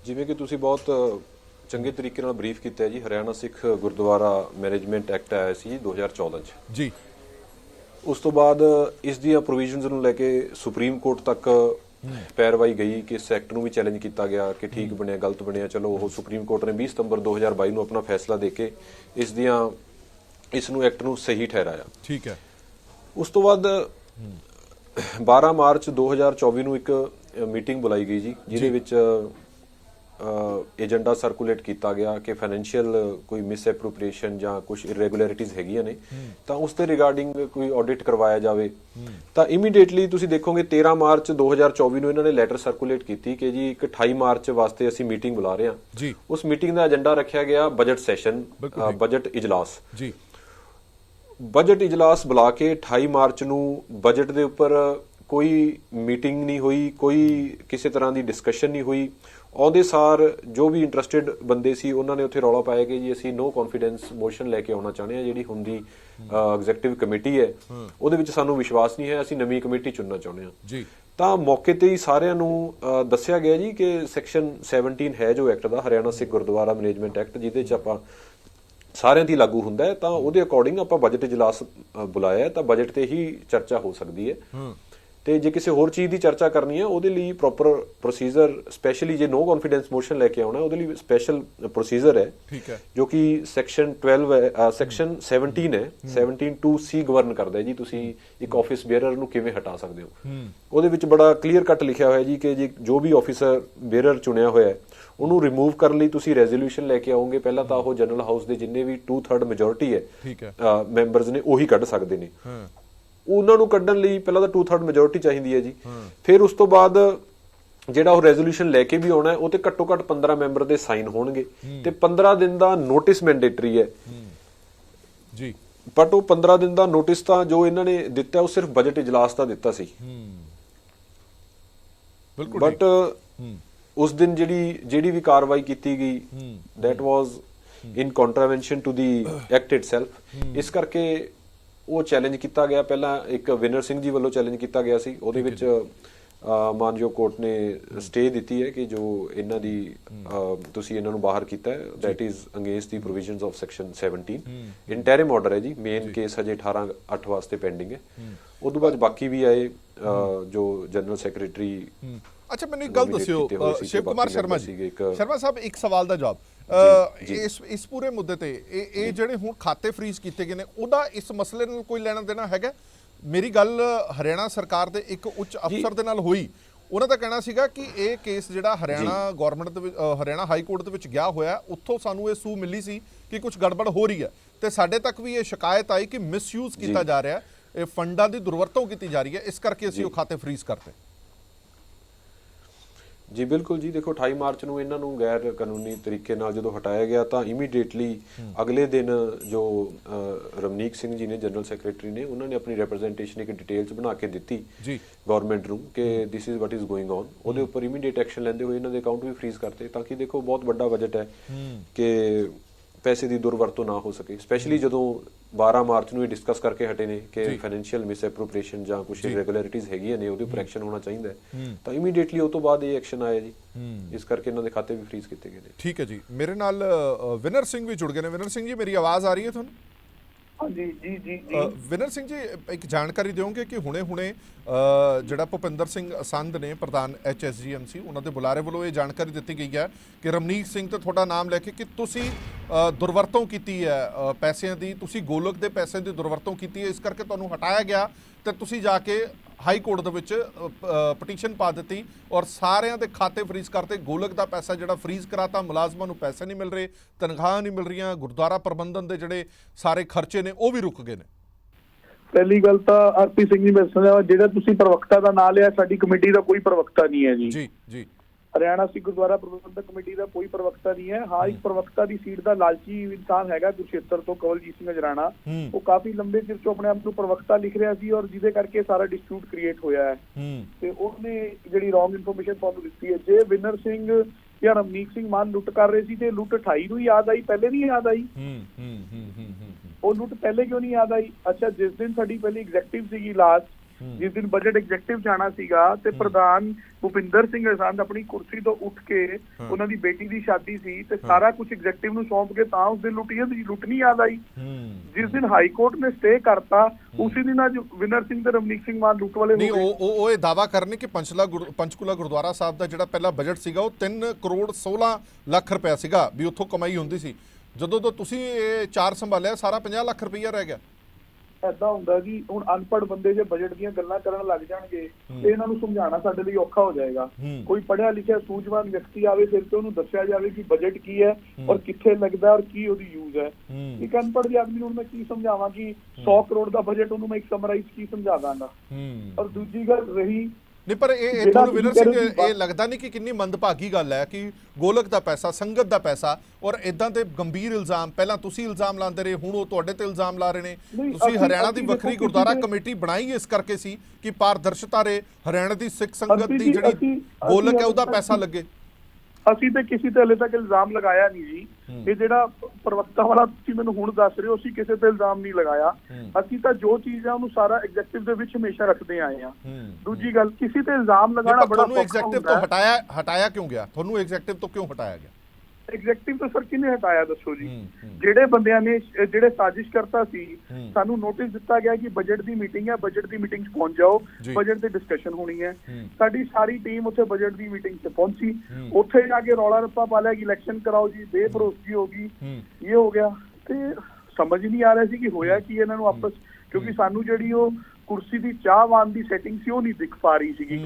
ਜਿਵੇਂ ਕਿ ਤੁਸੀਂ ਬਹੁਤ ਚੰਗੇ ਤਰੀਕੇ ਨਾਲ ਬਰੀਫ ਕੀਤਾ ਹੈ ਜੀ। ਹਰਿਆਣਾ ਸਿੱਖ ਗੁਰਦੁਆਰਾ ਮੈਨੇਜਮੈਂਟ ਐਕਟ ਆਇਆ ਸੀ ਜੀ 2014 ਚ। ਜੀ। ਉਸ ਤੋਂ ਬਾਅਦ ਇਸ ਦੀਆਂ ਪ੍ਰੋਵੀਜ਼ਨਸ ਨੂੰ ਲੈ ਕੇ ਸੁਪਰੀਮ ਕੋਰਟ ਤੱਕ ਪੈਰਵਾਈ ਗਈ ਕਿ ਇਸ ਐਕਟ ਨੂੰ ਵੀ ਚੈਲੰਜ ਕੀਤਾ ਗਿਆ ਕਿ ਠੀਕ ਬਣਿਆ ਗਲਤ ਬਣਿਆ। ਚਲੋ ਉਹ ਸੁਪਰੀਮ ਕੋਰਟ ਨੇ 20 ਸਤੰਬਰ 2022 ਨੂੰ ਆਪਣਾ ਫੈਸਲਾ ਦੇ ਕੇ ਇਸ ਦੀਆਂ ਇਸ ਨੂੰ ਐਕਟ ਨੂੰ ਸਹੀ ਠਹਿਰਾਇਆ। ਠੀਕ ਹੈ। ਉਸ ਤੋਂ ਬਾਅਦ 12 ਮਾਰਚ 2024 ਨੂੰ ਇੱਕ ਮੀਟਿੰਗ ਬੁਲਾਈ ਗਈ ਜੀ ਜਿਹਦੇ ਵਿੱਚ ਏਜੰਡਾ ਸਰਕੂਲੇਟ ਕੀਤਾ ਗਿਆ ਕਿ ਫਾਈਨੈਂਸ਼ੀਅਲ ਕੋਈ ਮਿਸ ਐਪਰੋਪ੍ਰੀਏਸ਼ਨ ਜਾਂ ਕੁਝ ਇਰੈਗੂਲੈਰਿਟੀਜ਼ ਹੈਗੀਆਂ ਨੇ ਤਾਂ ਉਸ ਤੇ ਰਿਗਾਰਡਿੰਗ ਕੋਈ ਆਡਿਟ ਕਰਵਾਇਆ ਜਾਵੇ। ਤਾਂ ਇਮੀਡੀਏਟਲੀ ਤੁਸੀਂ ਦੇਖੋਗੇ 13 ਮਾਰਚ 2024 ਨੂੰ ਇਹਨਾਂ ਨੇ ਲੈਟਰ ਸਰਕੂਲੇਟ ਕੀਤੀ ਕਿ ਜੀ ਇੱਕ 28 ਮਾਰਚ ਵਾਸਤੇ ਅਸੀਂ ਮੀਟਿੰਗ ਬੁਲਾ ਰਹੇ ਹਾਂ। ਉਸ ਮੀਟਿੰਗ ਦਾ ਏਜੰਡਾ ਰੱਖਿਆ ਗਿਆ ਬਜਟ ਸੈਸ਼ਨ। ਬਜਟ ਇਜਲਾਸ। ਜੀ। ਬਜਟ ਇਜਲਾਸ ਬੁਲਾ ਕੇ 28 ਮਾਰਚ ਨੂੰ ਬਜਟ ਦੇ ਉੱਪਰ ਕੋਈ ਮੀਟਿੰਗ ਨਹੀਂ ਹੋਈ ਕੋਈ ਕਿਸੇ ਤਰ੍ਹਾਂ ਦੀ ਡਿਸਕਸ਼ਨ ਨਹੀਂ ਹੋਈ। ਆਉਂਦੇ ਸਾਰ ਜੋ ਵੀ ਇੰਟਰਸਟਿਡ ਬੰਦੇ ਸੀ ਉਹਨਾਂ ਨੇ ਉੱਥੇ ਰੌਲਾ ਪਾਇਆ ਕਿ ਜੀ ਅਸੀਂ ਨੋ ਕੌਨਫੀਡੈਂਸ ਮੋਸ਼ਨ ਲੈ ਕੇ ਆਉਣਾ ਚਾਹੁੰਦੇ ਹਾਂ ਜਿਹੜੀ ਹੁੰਦੀ ਐਗਜ਼ੈਕਟਿਵ ਕਮੇਟੀ ਹੈ। ਉਹਦੇ ਵਿੱਚ ਸਾਨੂੰ ਵਿਸ਼ਵਾਸ ਨਹੀਂ ਹੈ ਅਸੀਂ ਨਵੀਂ ਕਮੇਟੀ ਚੁਣਨਾ ਚਾਹੁੰਦੇ ਹਾਂ। ਜੀ। ਤਾਂ ਮੌਕੇ ਤੇ ਹੀ ਸਾਰਿਆਂ ਨੂੰ ਦੱਸਿਆ ਗਿਆ ਜੀ ਕਿ ਸੈਕਸ਼ਨ 17 ਹੈ ਜੋ ਐਕਟ ਦਾ ਹਰਿਆਣਾ ਸਿੱਖ ਗੁਰਦੁਆਰਾ ਮੈਨੇਜਮੈਂਟ ਐਕਟ ਜਿਹਦੇ ਚ ਆਪਾਂ ਸਾਰਿਆਂ ਦੀ ਲਾਗੂ ਹੁੰਦਾ ਹੈ। ਤਾਂ ਉਹਦੇ ਅਕੋਰਡਿੰਗ ਆਪਾਂ ਬਜਟ ਇਜਲਾਸ ਬੁਲਾਇਆ ਹੈ ਤਾਂ ਬਜਟ ਤੇ ਹੀ ਚਰਚਾ ਹੋ ਸਕਦੀ ਹੈ। ਤੇ ਜੇ ਕਿਸੇ ਹੋਰ ਚੀਜ਼ ਦੀ ਚਰਚਾ ਕਰਨੀ ਹੈ ਉਹਦੇ ਲਈ ਪ੍ਰੋਪਰ ਪ੍ਰੋਸੀਜਰ ਸਪੈਸ਼ਲੀ ਜੇ ਨੋ ਕੌਨਫੀਡੈਂਸ ਮੋਸ਼ਨ ਲੈ ਕੇ ਆਉਣਾ ਹੈ, ਉਹਦੇ ਲਈ ਸਪੈਸ਼ਲ ਪ੍ਰੋਸੀਜਰ ਹੈ ਠੀਕ ਹੈ। ਜੋ ਕਿ ਸੈਕਸ਼ਨ 12 ਹੈ ਸੈਕਸ਼ਨ 17 ਹੈ 17 2 ਸੀ ਗਵਰਨ ਕਰਦਾ ਹੈ ਜੀ ਤੁਸੀਂ ਇੱਕ ਆਫਿਸ ਬੇਅਰਰ ਨੂੰ ਕਿਵੇਂ ਹਟਾ ਸਕਦੇ ਹੋ? ਉਹਦੇ ਵਿੱਚ ਬੜਾ ਕਲੀਅਰ ਕੱਟ ਲਿਖਿਆ ਹੋਇਆ ਜੀ ਕਿ ਜੀ ਜੋ ਵੀ ਆਫਿਸਰ ਬੇਅਰਰ ਚੁਣਿਆ ਹੋਇਆ ਹੈ ਉਹਨੂੰ ਰਿਮੂਵ ਕਰਨ ਲਈ ਤੁਸੀਂ ਰੈਜ਼ੋਲੂਸ਼ਨ ਲੈ ਕੇ ਆਓਗੇ ਪਹਿਲਾਂ ਤਾਂ ਉਹ ਜਨਰਲ ਹਾਊਸ ਦੇ ਜਿੰਨੇ ਵੀ 2/3 ਮੈਜੋਰਿਟੀ ਹੈ ਠੀਕ ਹੈ। ਮੈਂਬਰਸ ਨੇ ਉਹੀ ਕੱਢ ਸਕਦੇ ਨੇ। ਹਾਂ। ਉਹਨਾਂ ਨੂੰ ਕੱਢਣ ਲਈ ਪਹਿਲਾਂ ਤਾਂ 2/3 ਮੈਜੋਰਿਟੀ ਚਾਹੀਦੀ ਹੈ ਜੀ। ਫਿਰ ਉਸ ਤੋਂ ਬਾਅਦ ਜਿਹੜਾ ਉਹ ਰੈਜ਼ੋਲੂਸ਼ਨ ਲੈ ਕੇ ਵੀ ਆਉਣਾ ਹੈ ਉਹ ਤੇ ਘੱਟੋ ਘੱਟ 15 ਮੈਂਬਰ ਦੇ ਸਾਈਨ ਹੋਣਗੇ। ਤੇ 15 ਦਿਨ ਦਾ ਨੋਟਿਸ ਮੈਂਡੇਟਰੀ ਹੈ। ਜੀ। ਬਟ ਉਹ 15 ਦਿਨ ਦਾ ਨੋਟਿਸ ਤਾਂ ਜੋ ਇਹਨਾਂ ਨੇ ਦਿੱਤਾ ਉਹ ਸਿਰਫ ਬਜਟ ਇਜਲਾਸ ਦਾ ਦਿੱਤਾ ਸੀ। ਬਿਲਕੁਲ ਬਟ। ਉਸ ਦਿਨ ਜਿਹੜੀ ਜਿਹੜੀ ਵੀ ਕਾਰਵਾਈ ਕੀਤੀ ਗਈ that was in contravention to the act itself ਇਸ ਕਰਕੇ ਉਹ ਚੈਲੰਜ ਕੀਤਾ ਗਿਆ। ਪਹਿਲਾਂ ਇੱਕ ਵਿਨਰ ਸਿੰਘ ਜੀ ਵੱਲੋਂ ਚੈਲੰਜ ਕੀਤਾ ਗਿਆ ਸੀ। ਉਹਦੇ ਵਿੱਚ ਮਾਨਯੋਗ ਕੋਰਟ ਨੇ ਸਟੇ ਦਿੱਤੀ ਹੈ ਕਿ ਜੋ ਇਹਨਾਂ ਦੀ ਤੁਸੀਂ ਇਹਨਾਂ ਨੂੰ ਬਾਹਰ ਕੀਤਾ ਹੈ। That is against the provisions of section 17 interim order ਹੈ ਜੀ। ਮੇਨ ਕੇਸ ਹਜੇ 18 8 ਵਾਸਤੇ ਪੈਂਡਿੰਗ ਹੈ। ਉਦੋਂ ਬਾਅਦ ਬਾਕੀ ਵੀ ਆਏ ਜੋ ਜਨਰਲ ਸੈਕਟਰੀ। ਅੱਛਾ ਮੈਨੂੰ ਇੱਕ ਗੱਲ ਦੱਸਿਓ। ਸ਼ਿਵ ਤੇ ਕੁਮਾਰ ਸ਼ਰਮਾ ਜੀ। ਸ਼ਰਮਾ ਸਾਹਿਬ ਇੱਕ ਸਵਾਲ ਦਾ ਜਵਾਬ। ਇਸ ਇਸ ਪੂਰੇ ਮੁੱਦੇ ਤੇ ਇਹ ਇਹ ਜਿਹੜੇ ਹੁਣ ਖਾਤੇ ਫ੍ਰੀਜ਼ ਕੀਤੇ ਗਏ ਨੇ ਉਹਦਾ ਇਸ ਮਸਲੇ ਨਾਲ ਕੋਈ ਲੈਣਾ ਦੇਣਾ ਹੈਗਾ? ਮੇਰੀ ਗੱਲ ਹਰਿਆਣਾ ਸਰਕਾਰ ਦੇ ਇੱਕ ਉੱਚ ਅਫਸਰ ਦੇ ਨਾਲ ਹੋਈ। ਉਹਨਾਂ ਦਾ ਕਹਿਣਾ ਸੀਗਾ ਕਿ ਇਹ ਕੇਸ ਜਿਹੜਾ ਹਰਿਆਣਾ ਗਵਰਨਮੈਂਟ ਦੇ ਹਰਿਆਣਾ ਹਾਈ ਕੋਰਟ ਦੇ ਵਿੱਚ ਗਿਆ ਹੋਇਆ ਉੱਥੋਂ ਸਾਨੂੰ ਇਹ ਸੂ ਮਿਲੀ ਸੀ ਕਿ ਕੁਝ ਗੜਬੜ ਹੋ ਰਹੀ ਹੈ। ਤੇ ਸਾਡੇ ਤੱਕ ਵੀ ਇਹ ਸ਼ਿਕਾਇਤ ਆਈ ਕਿ ਮਿਸਯੂਜ਼ ਕੀਤਾ ਜਾ ਰਿਹਾ ਹੈ। ਇਹ ਫੰਡਾਂ ਦੀ ਦੁਰਵਰਤੋਂ ਕੀਤੀ ਜਾ ਰਹੀ ਹੈ। ਇਸ ਕਰਕੇ ਅਸੀਂ ਉਹ ਖਾਤੇ ਫ੍ਰੀਜ਼ ਕਰਤੇ। ਜੀ ਬਿਲਕੁਲ ਜੀ ਦੇਖੋ 28 ਮਾਰਚ ਨੂੰ ਇਹਨਾਂ ਨੂੰ ਗੈਰ ਕਾਨੂੰਨੀ ਤਰੀਕੇ ਨਾਲ ਜਦੋਂ ਹਟਾਇਆ ਗਿਆ ਤਾਂ ਇਮੀਡੀਏਟਲੀ ਅਗਲੇ ਦਿਨ ਜੋ ਰਮਨੀਕ ਸਿੰਘ ਜੀ ਨੇ ਜਨਰਲ ਸੈਕਟਰੀ ਨੇ ਉਹਨਾਂ ਨੇ ਆਪਣੀ ਰਿਪਰੈਜ਼ੈਂਟੇਸ਼ਨ ਇੱਕ ਡਿਟੇਲ ਚ ਬਣਾ ਕੇ ਦਿੱਤੀ ਜੀ। ਗਵਰਨਮੈਂਟ ਨੂੰ ਕਿ this is what is going on ਉਹਦੇ ਉੱਪਰ ਇਮੀਡੀਏਟ ਐਕਸ਼ਨ ਲੈਂਦੇ ਹੋਏ ਇਹਨਾਂ ਦੇ ਅਕਾਊਂਟ ਵੀ ਫ੍ਰੀਜ਼ ਕਰਤੇ ਤਾਂ ਕਿ ਦੇਖੋ ਬਹੁਤ ਵੱਡਾ ਬਜਟ ਹੈ। ਕਿ ਪੈਸੇ ਦੀ ਦੁਰਵਰਤੋਂ ਨਾ ਹੋ ਸਕੇ ਸਪੈਸ਼ਲੀ ਜਦੋਂ 12 ਮਾਰਚ ਨੂੰ ਇਹ ਡਿਸਕਸ ਕਰਕੇ ਹਟੇ ਨੇ ਕਿ ਫਾਈਨੈਂਸ਼ੀਅਲ ਮਿਸ ਐਪਰੋਪ੍ਰੀਏਸ਼ਨ ਜਾਂ ਕੁਝ ਇਰੈਗੂਲੈਰਿਟੀਜ਼ ਹੈਗੀਆਂ ਨੇ ਉਹਦੇ ਉੱਪਰ ਐਕਸ਼ਨ ਹੋਣਾ ਚਾਹੀਦਾ ਤਾਂ ਇਮੀਡੀਏਟਲੀ ਉਹ ਤੋਂ ਬਾਅਦ ਇਹ ਐਕਸ਼ਨ ਆਇਆ ਜੀ। ਇਸ ਕਰਕੇ ਇਹਨਾਂ ਦੇ ਖਾਤੇ ਵੀ ਫ੍ਰੀਜ਼ ਕੀਤੇ ਗਏ ਨੇ। ਠੀਕ ਹੈ ਜੀ। ਮੇਰੇ ਨਾਲ ਵਿਨਰ ਸਿੰਘ ਵੀ ਜੁੜ ਗਏ ਨੇ। ਵਿਨਰ ਸਿੰਘ ਜੀ ਮੇਰੀ ਆਵਾਜ਼ ਆ ਰਹੀ ਹੈ ਤੁਹਾਨੂੰ? ਹਾਂਜੀ, ਜੀ ਜੀ ਜੀ। ਵਿਨਰ ਸਿੰਘ ਜੀ, ਇੱਕ ਜਾਣਕਾਰੀ ਦਿਓਗੇ ਕਿ ਹੁਣੇ-ਹੁਣੇ ਜਿਹੜਾ ਭੁਪਿੰਦਰ ਸਿੰਘ ਸੰਧ ਨੇ ਪ੍ਰਧਾਨ ਐਚਐਸਜੀਐਮਸੀ ਉਹਨਾਂ ਦੇ ਬੁਲਾਰੇ ਵੱਲੋਂ ਇਹ ਜਾਣਕਾਰੀ ਦਿੱਤੀ ਗਈ ਹੈ ਕਿ ਰਮਨੀਕ ਸਿੰਘ ਤੇ ਤੁਹਾਡਾ ਨਾਮ ਲੈ ਕੇ ਕਿ ਤੁਸੀਂ ਦੁਰਵਰਤੋਂ ਕੀਤੀ ਹੈ ਪੈਸਿਆਂ ਦੀ, ਤੁਸੀਂ ਗੋਲਕ ਦੇ ਪੈਸੇ ਦੀ ਦੁਰਵਰਤੋਂ ਕੀਤੀ ਹੈ, ਇਸ ਕਰਕੇ ਤੁਹਾਨੂੰ ਹਟਾਇਆ ਗਿਆ ਤੇ ਤੁਸੀਂ ਜਾ ਕੇ ਹਾਈ ਕੋਰਟ ਦੇ ਵਿੱਚ ਪਟੀਸ਼ਨ ਪਾ ਦਿੱਤੀ ਔਰ ਸਾਰਿਆਂ ਦੇ ਖਾਤੇ ਫ੍ਰੀਜ਼ ਕਰਤੇ। ਗੋਲਕ ਦਾ ਪੈਸਾ ਜਿਹੜਾ ਫ੍ਰੀਜ਼ ਕਰਾਤਾ ਮੁਲਾਜ਼ਮਾਂ ਨੂੰ ਪੈਸੇ ਨਹੀਂ ਮਿਲ ਰਹੇ ਤਨਖਾਹਾਂ ਨਹੀਂ ਮਿਲ ਰਹੀਆਂ ਗੁਰਦੁਆਰਾ ਪ੍ਰਬੰਧਨ ਦੇ ਜਿਹੜੇ ਸਾਰੇ ਖਰਚੇ ਨੇ ਉਹ ਵੀ ਰੁਕ ਗਏ ਨੇ। ਪਹਿਲੀ ਗੱਲ ਤਾਂ ਆਰਪੀ ਸਿੰਘ ਜੀ ਮੈਂ ਸੁਣਿਆ ਜਿਹੜਾ ਤੁਸੀਂ ਪ੍ਰਵਕਤਾ ਦਾ ਨਾਮ ਲਿਆ ਸਾਡੀ ਕਮੇਟੀ ਦਾ ਕੋਈ ਪ੍ਰਵਕਤਾ ਨਹੀਂ ਹੈ ਜੀ। ਜੀ ਜੀ। ਹਰਿਆਣਾ ਸਿੱਖ ਗੁਰਦੁਆਰਾ ਪ੍ਰਬੰਧਕ ਕਮੇਟੀ ਦਾ ਕੋਈ ਪ੍ਰਵਕਤਾ ਨਹੀਂ ਹੈ। ਹਾਂ ਇੱਕ ਪ੍ਰਵਕਤਾ ਦੀ ਸੀਟ ਦਾ ਲਾਲਚੀ ਇਨਸਾਨ ਹੈਗਾ ਕੁਰਸ਼ੇਤਰ ਤੋਂ ਕਵਲਜੀਤ ਸਿੰਘ ਅਜਰਾਣਾ। ਉਹ ਕਾਫੀ ਲੰਬੇ ਚਿਰ ਤੋਂ ਆਪਣੇ ਆਪ ਨੂੰ ਪ੍ਰਵਕਤਾ ਲਿਖ ਰਿਹਾ ਸੀ ਔਰ ਜਿਹਦੇ ਕਰਕੇ ਸਾਰਾ ਡਿਸਪਿਊਟ ਕ੍ਰੀਏਟ ਹੋਇਆ ਹੈ। ਤੇ ਉਹਨੇ ਜਿਹੜੀ ਰੋਂਗ ਇਨਫੋਰਮੇਸ਼ਨ ਤੁਹਾਨੂੰ ਦਿੱਤੀ ਹੈ ਜੇ ਵਿਨਰ ਸਿੰਘ ਜਾਂ ਰਮਨੀਕ ਸਿੰਘ ਮਾਨ ਲੁੱਟ ਕਰ ਰਹੇ ਸੀ ਤੇ ਲੁੱਟ 28 ਨੂੰ ਹੀ ਯਾਦ ਆਈ ਪਹਿਲੇ ਨਹੀਂ ਯਾਦ ਆਈ? ਹੂੰ ਹੂੰ ਹੂੰ ਹੂੰ ਹੂੰ ਉਹ ਲੁੱਟ ਪਹਿਲੇ ਕਿਉਂ ਨਹੀਂ ਯਾਦ ਆਈ? ਅੱਛਾ ਜਿਸ ਦਿਨ ਸਾਡੀ ਪਹਿਲੀ ਐਗਜ਼ੈਕਟਿਵ ਸੀਗੀ ਲਾਸਟ ਜਿਸ ਦਿਨ ਬਜਟ ਐਗਜ਼ੈਕਟਿਵ ਜਾਣਾ ਸੀਗਾ ਤੇ ਪ੍ਰਧਾਨ ਭੁਪਿੰਦਰ ਸਿੰਘ ਅਸਾਂਦ ਆਪਣੀ ਕੁਰਸੀ ਤੋਂ ਉੱਠ ਕੇ ਉਹਨਾਂ ਦੀ ਬੇਟੀ ਦੀ ਸ਼ਾਦੀ ਸੀ ਤੇ ਸਾਰਾ ਕੁਝ ਐਗਜ਼ੈਕਟਿਵ ਨੂੰ ਸੌਂਪ ਕੇ ਤਾਂ ਉਸ ਦਿਨ ਲੁੱਟੀਆਂ ਦੀ ਲੁੱਟ ਨਹੀਂ ਯਾਦ ਆਈ। ਜਿਸ ਦਿਨ ਹਾਈ ਕੋਰਟ ਨੇ ਸਟੇ ਕਰਤਾ ਉਸੇ ਦਿਨ ਅੱਜ ਵਿਨਰ ਸਿੰਘ ਤੇ ਰਮਨੀਕ ਸਿੰਘ ਮਾਨ ਲੁੱਟ ਵਾਲੇ ਨਹੀਂ ਹੋ ਗਏ। ਉਹ ਉਹ ਇਹ ਦਾਵਾ ਕਰਨੇ ਕਿ ਪੰਚਲਾ ਪੰਚਕੂਲਾ ਗੁਰਦੁਆਰਾ ਸਾਹਿਬ ਦਾ ਜਿਹੜਾ ਪਹਿਲਾ ਬਜਟ ਸੀਗਾ ਉਹ 3 ਕਰੋੜ 16 ਲੱਖ ਰੁਪਇਆ ਸੀਗਾ ਵੀ ਉੱਥੋਂ ਕਮਾਈ ਹੁੰਦੀ ਸੀ। ਜਦੋਂ ਤੋਂ ਤੁਸੀਂ ਇਹ ਚਾਰ ਸੰਭਾਲਿਆ ਸਾਰਾ 50 ਲੱਖ ਰੁਪਇਆ ਰਹਿ ਗਿਆ। ਐਦਾਂ ਹੁੰਦਾ ਜੀ ਹੁਣ ਅਨਪੜ੍ਹ ਬੰਦੇ ਜੇ ਬਜਟ ਦੀਆਂ ਗੱਲਾਂ ਕਰਨ ਲੱਗ ਜਾਣਗੇ ਤੇ ਇਹਨਾਂ ਨੂੰ ਸਮਝਾਉਣਾ ਸਾਡੇ ਲਈ ਔਖਾ ਹੋ ਜਾਏਗਾ। ਕੋਈ ਪੜ੍ਹਿਆ ਲਿਖਿਆ ਸੂਝਵਾਨ ਵਿਅਕਤੀ ਆਵੇ ਫਿਰ ਤੇ ਉਹਨੂੰ ਦੱਸਿਆ ਜਾਵੇ ਕਿ ਬਜਟ ਕੀ ਹੈ ਔਰ ਕਿੱਥੇ ਲੱਗਦਾ ਔਰ ਕੀ ਉਹਦੀ ਯੂਜ਼ ਹੈ। ਇੱਕ ਅਨਪੜ੍ਹ ਦੇ ਆਦਮੀ ਨੂੰ ਮੈਂ ਕੀ ਸਮਝਾਵਾਂ ਕਿ 100 ਕਰੋੜ ਦਾ ਬਜਟ ਉਹਨੂੰ ਮੈਂ ਇੱਕ ਸਮਰਾਈਜ਼ ਕੀ ਸਮਝਾ ਦਾਂਗਾ। ਔਰ ਦੂਜੀ ਗੱਲ ਰਹੀ ਨਹੀਂ ਪਰ ਇਹ ਇਹ ਤੁਹਾਨੂੰ ਵਿਨਰ ਸਿੰਘ ਇਹ ਲੱਗਦਾ ਨਹੀਂ ਕਿ ਕਿੰਨੀ ਮੰਦਭਾਗੀ ਗੱਲ ਹੈ ਕਿ ਗੋਲਕ ਦਾ ਪੈਸਾ ਸੰਗਤ ਦਾ ਪੈਸਾ ਔਰ ਇਦਾਂ ਦੇ ਗੰਭੀਰ ਇਲਜ਼ਾਮ ਪਹਿਲਾਂ ਤੁਸੀਂ ਇਲਜ਼ਾਮ ਲਾਉਂਦੇ ਰਹੇ ਹੁਣ ਉਹ ਤੁਹਾਡੇ ਤੇ ਇਲਜ਼ਾਮ ਲਾ ਰਹੇ ਨੇ। ਤੁਸੀਂ ਹਰਿਆਣਾ ਦੀ ਵੱਖਰੀ ਦੇ- ਕਮੇਟੀ ਬਣਾਈ ਇਸ ਕਰਕੇ ਸੀ ਕਿ ਪਾਰਦਰਸ਼ਤਾ ਰਹੇ ਹਰਿਆਣਾ ਦੀ ਸਿੱਖ ਸੰਗਤ ਦੀ ਜਿਹੜੀ ਗੋਲਕ ਹੈ ਉਹਦਾ ਪੈਸਾ ਲੱਗੇ। ਅਸੀਂ ਤੇ ਕਿਸੇ ਤੇ ਹਲੇ ਤੱਕ ਇਲਜ਼ਾਮ ਲਗਾਇਆ ਨਹੀਂ ਜੀ। ਇਹ ਜਿਹੜਾ ਪ੍ਰਵਕਤਾ ਵਾਲਾ ਤੁਸੀਂ ਮੈਨੂੰ ਹੁਣ ਦੱਸ ਰਹੇ ਹੋ ਅਸੀਂ ਕਿਸੇ ਤੇ ਇਲਜ਼ਾਮ ਨਹੀਂ ਲਗਾਇਆ। ਅਸੀਂ ਤਾਂ ਜੋ ਚੀਜ਼ ਹੈ ਉਹਨੂੰ ਸਾਰਾ ਐਗਜ਼ੈਕਟਿਵ ਦੇ ਵਿੱਚ ਹਮੇਸ਼ਾ ਰੱਖਦੇ ਆਏ ਆ। ਦੂਜੀ ਗੱਲ ਕਿਸੇ ਤੇ ਇਲਜ਼ਾਮ ਲਗਾਉਣਾ ਬੜਾ ਤੁਹਾਨੂੰ ਐਗਜ਼ੈਕਟਿਵ ਤੋਂ ਹਟਾਇਆ ਹਟਾਇਆ ਕਿਉਂ ਗਿਆ? ਤੁਹਾਨੂੰ ਐਗਜ਼ੈਕਟਿਵ ਤੋਂ ਕਿਉਂ ਹਟਾਇਆ ਗਿਆ? ਐਗਜ਼ੈਕਟਿਵ ਤੋਂ ਸਰ ਕਿਹਨੇ ਹਟਾਇਆ ਦੱਸੋ ਜੀ। ਜਿਹੜੇ ਬੰਦਿਆਂ ਨੇ ਜਿਹੜੇ ਸਾਜ਼ਿਸ਼ ਕਰਤਾ ਸੀ। ਸਾਨੂੰ ਨੋਟਿਸ ਦਿੱਤਾ ਗਿਆ ਕਿ ਬਜਟ ਦੀ ਮੀਟਿੰਗ ਹੈ ਬਜਟ ਦੀ ਮੀਟਿੰਗ 'ਚ ਪਹੁੰਚ ਜਾਓ। ਬਜਟ ਤੇ ਡਿਸਕਸ਼ਨ ਹੋਣੀ ਹੈ। ਸਾਡੀ ਸਾਰੀ ਟੀਮ ਉੱਥੇ ਬਜਟ ਦੀ ਮੀਟਿੰਗ 'ਚ ਪਹੁੰਚੀ। ਉੱਥੇ ਜਾ ਕੇ ਰੌਲਾ ਰੱਪਾ ਪਾ ਲਿਆ ਕਿ ਇਲੈਕਸ਼ਨ ਕਰਾਓ ਜੀ ਬੇਭਰੋਸਗੀ ਹੋ ਗਈ ਇਹ ਹੋ ਗਿਆ ਤੇ ਸਮਝ ਨਹੀਂ ਆ ਰਿਹਾ ਸੀ ਕਿ ਹੋਇਆ ਕੀ ਇਹਨਾਂ ਨੂੰ ਆਪਸ ਕਿਉਂਕਿ ਸਾਨੂੰ ਜਿਹੜੀ ਉਹ ਕੁਰਸੀ ਦੀ ਚਾਹਵਾਨ ਦੀ ਸੈਟਿੰਗ ਸੀ ਉਹ ਨਹੀਂ ਦਿਖ ਪਾ ਰਹੀ ਸੀਗੀ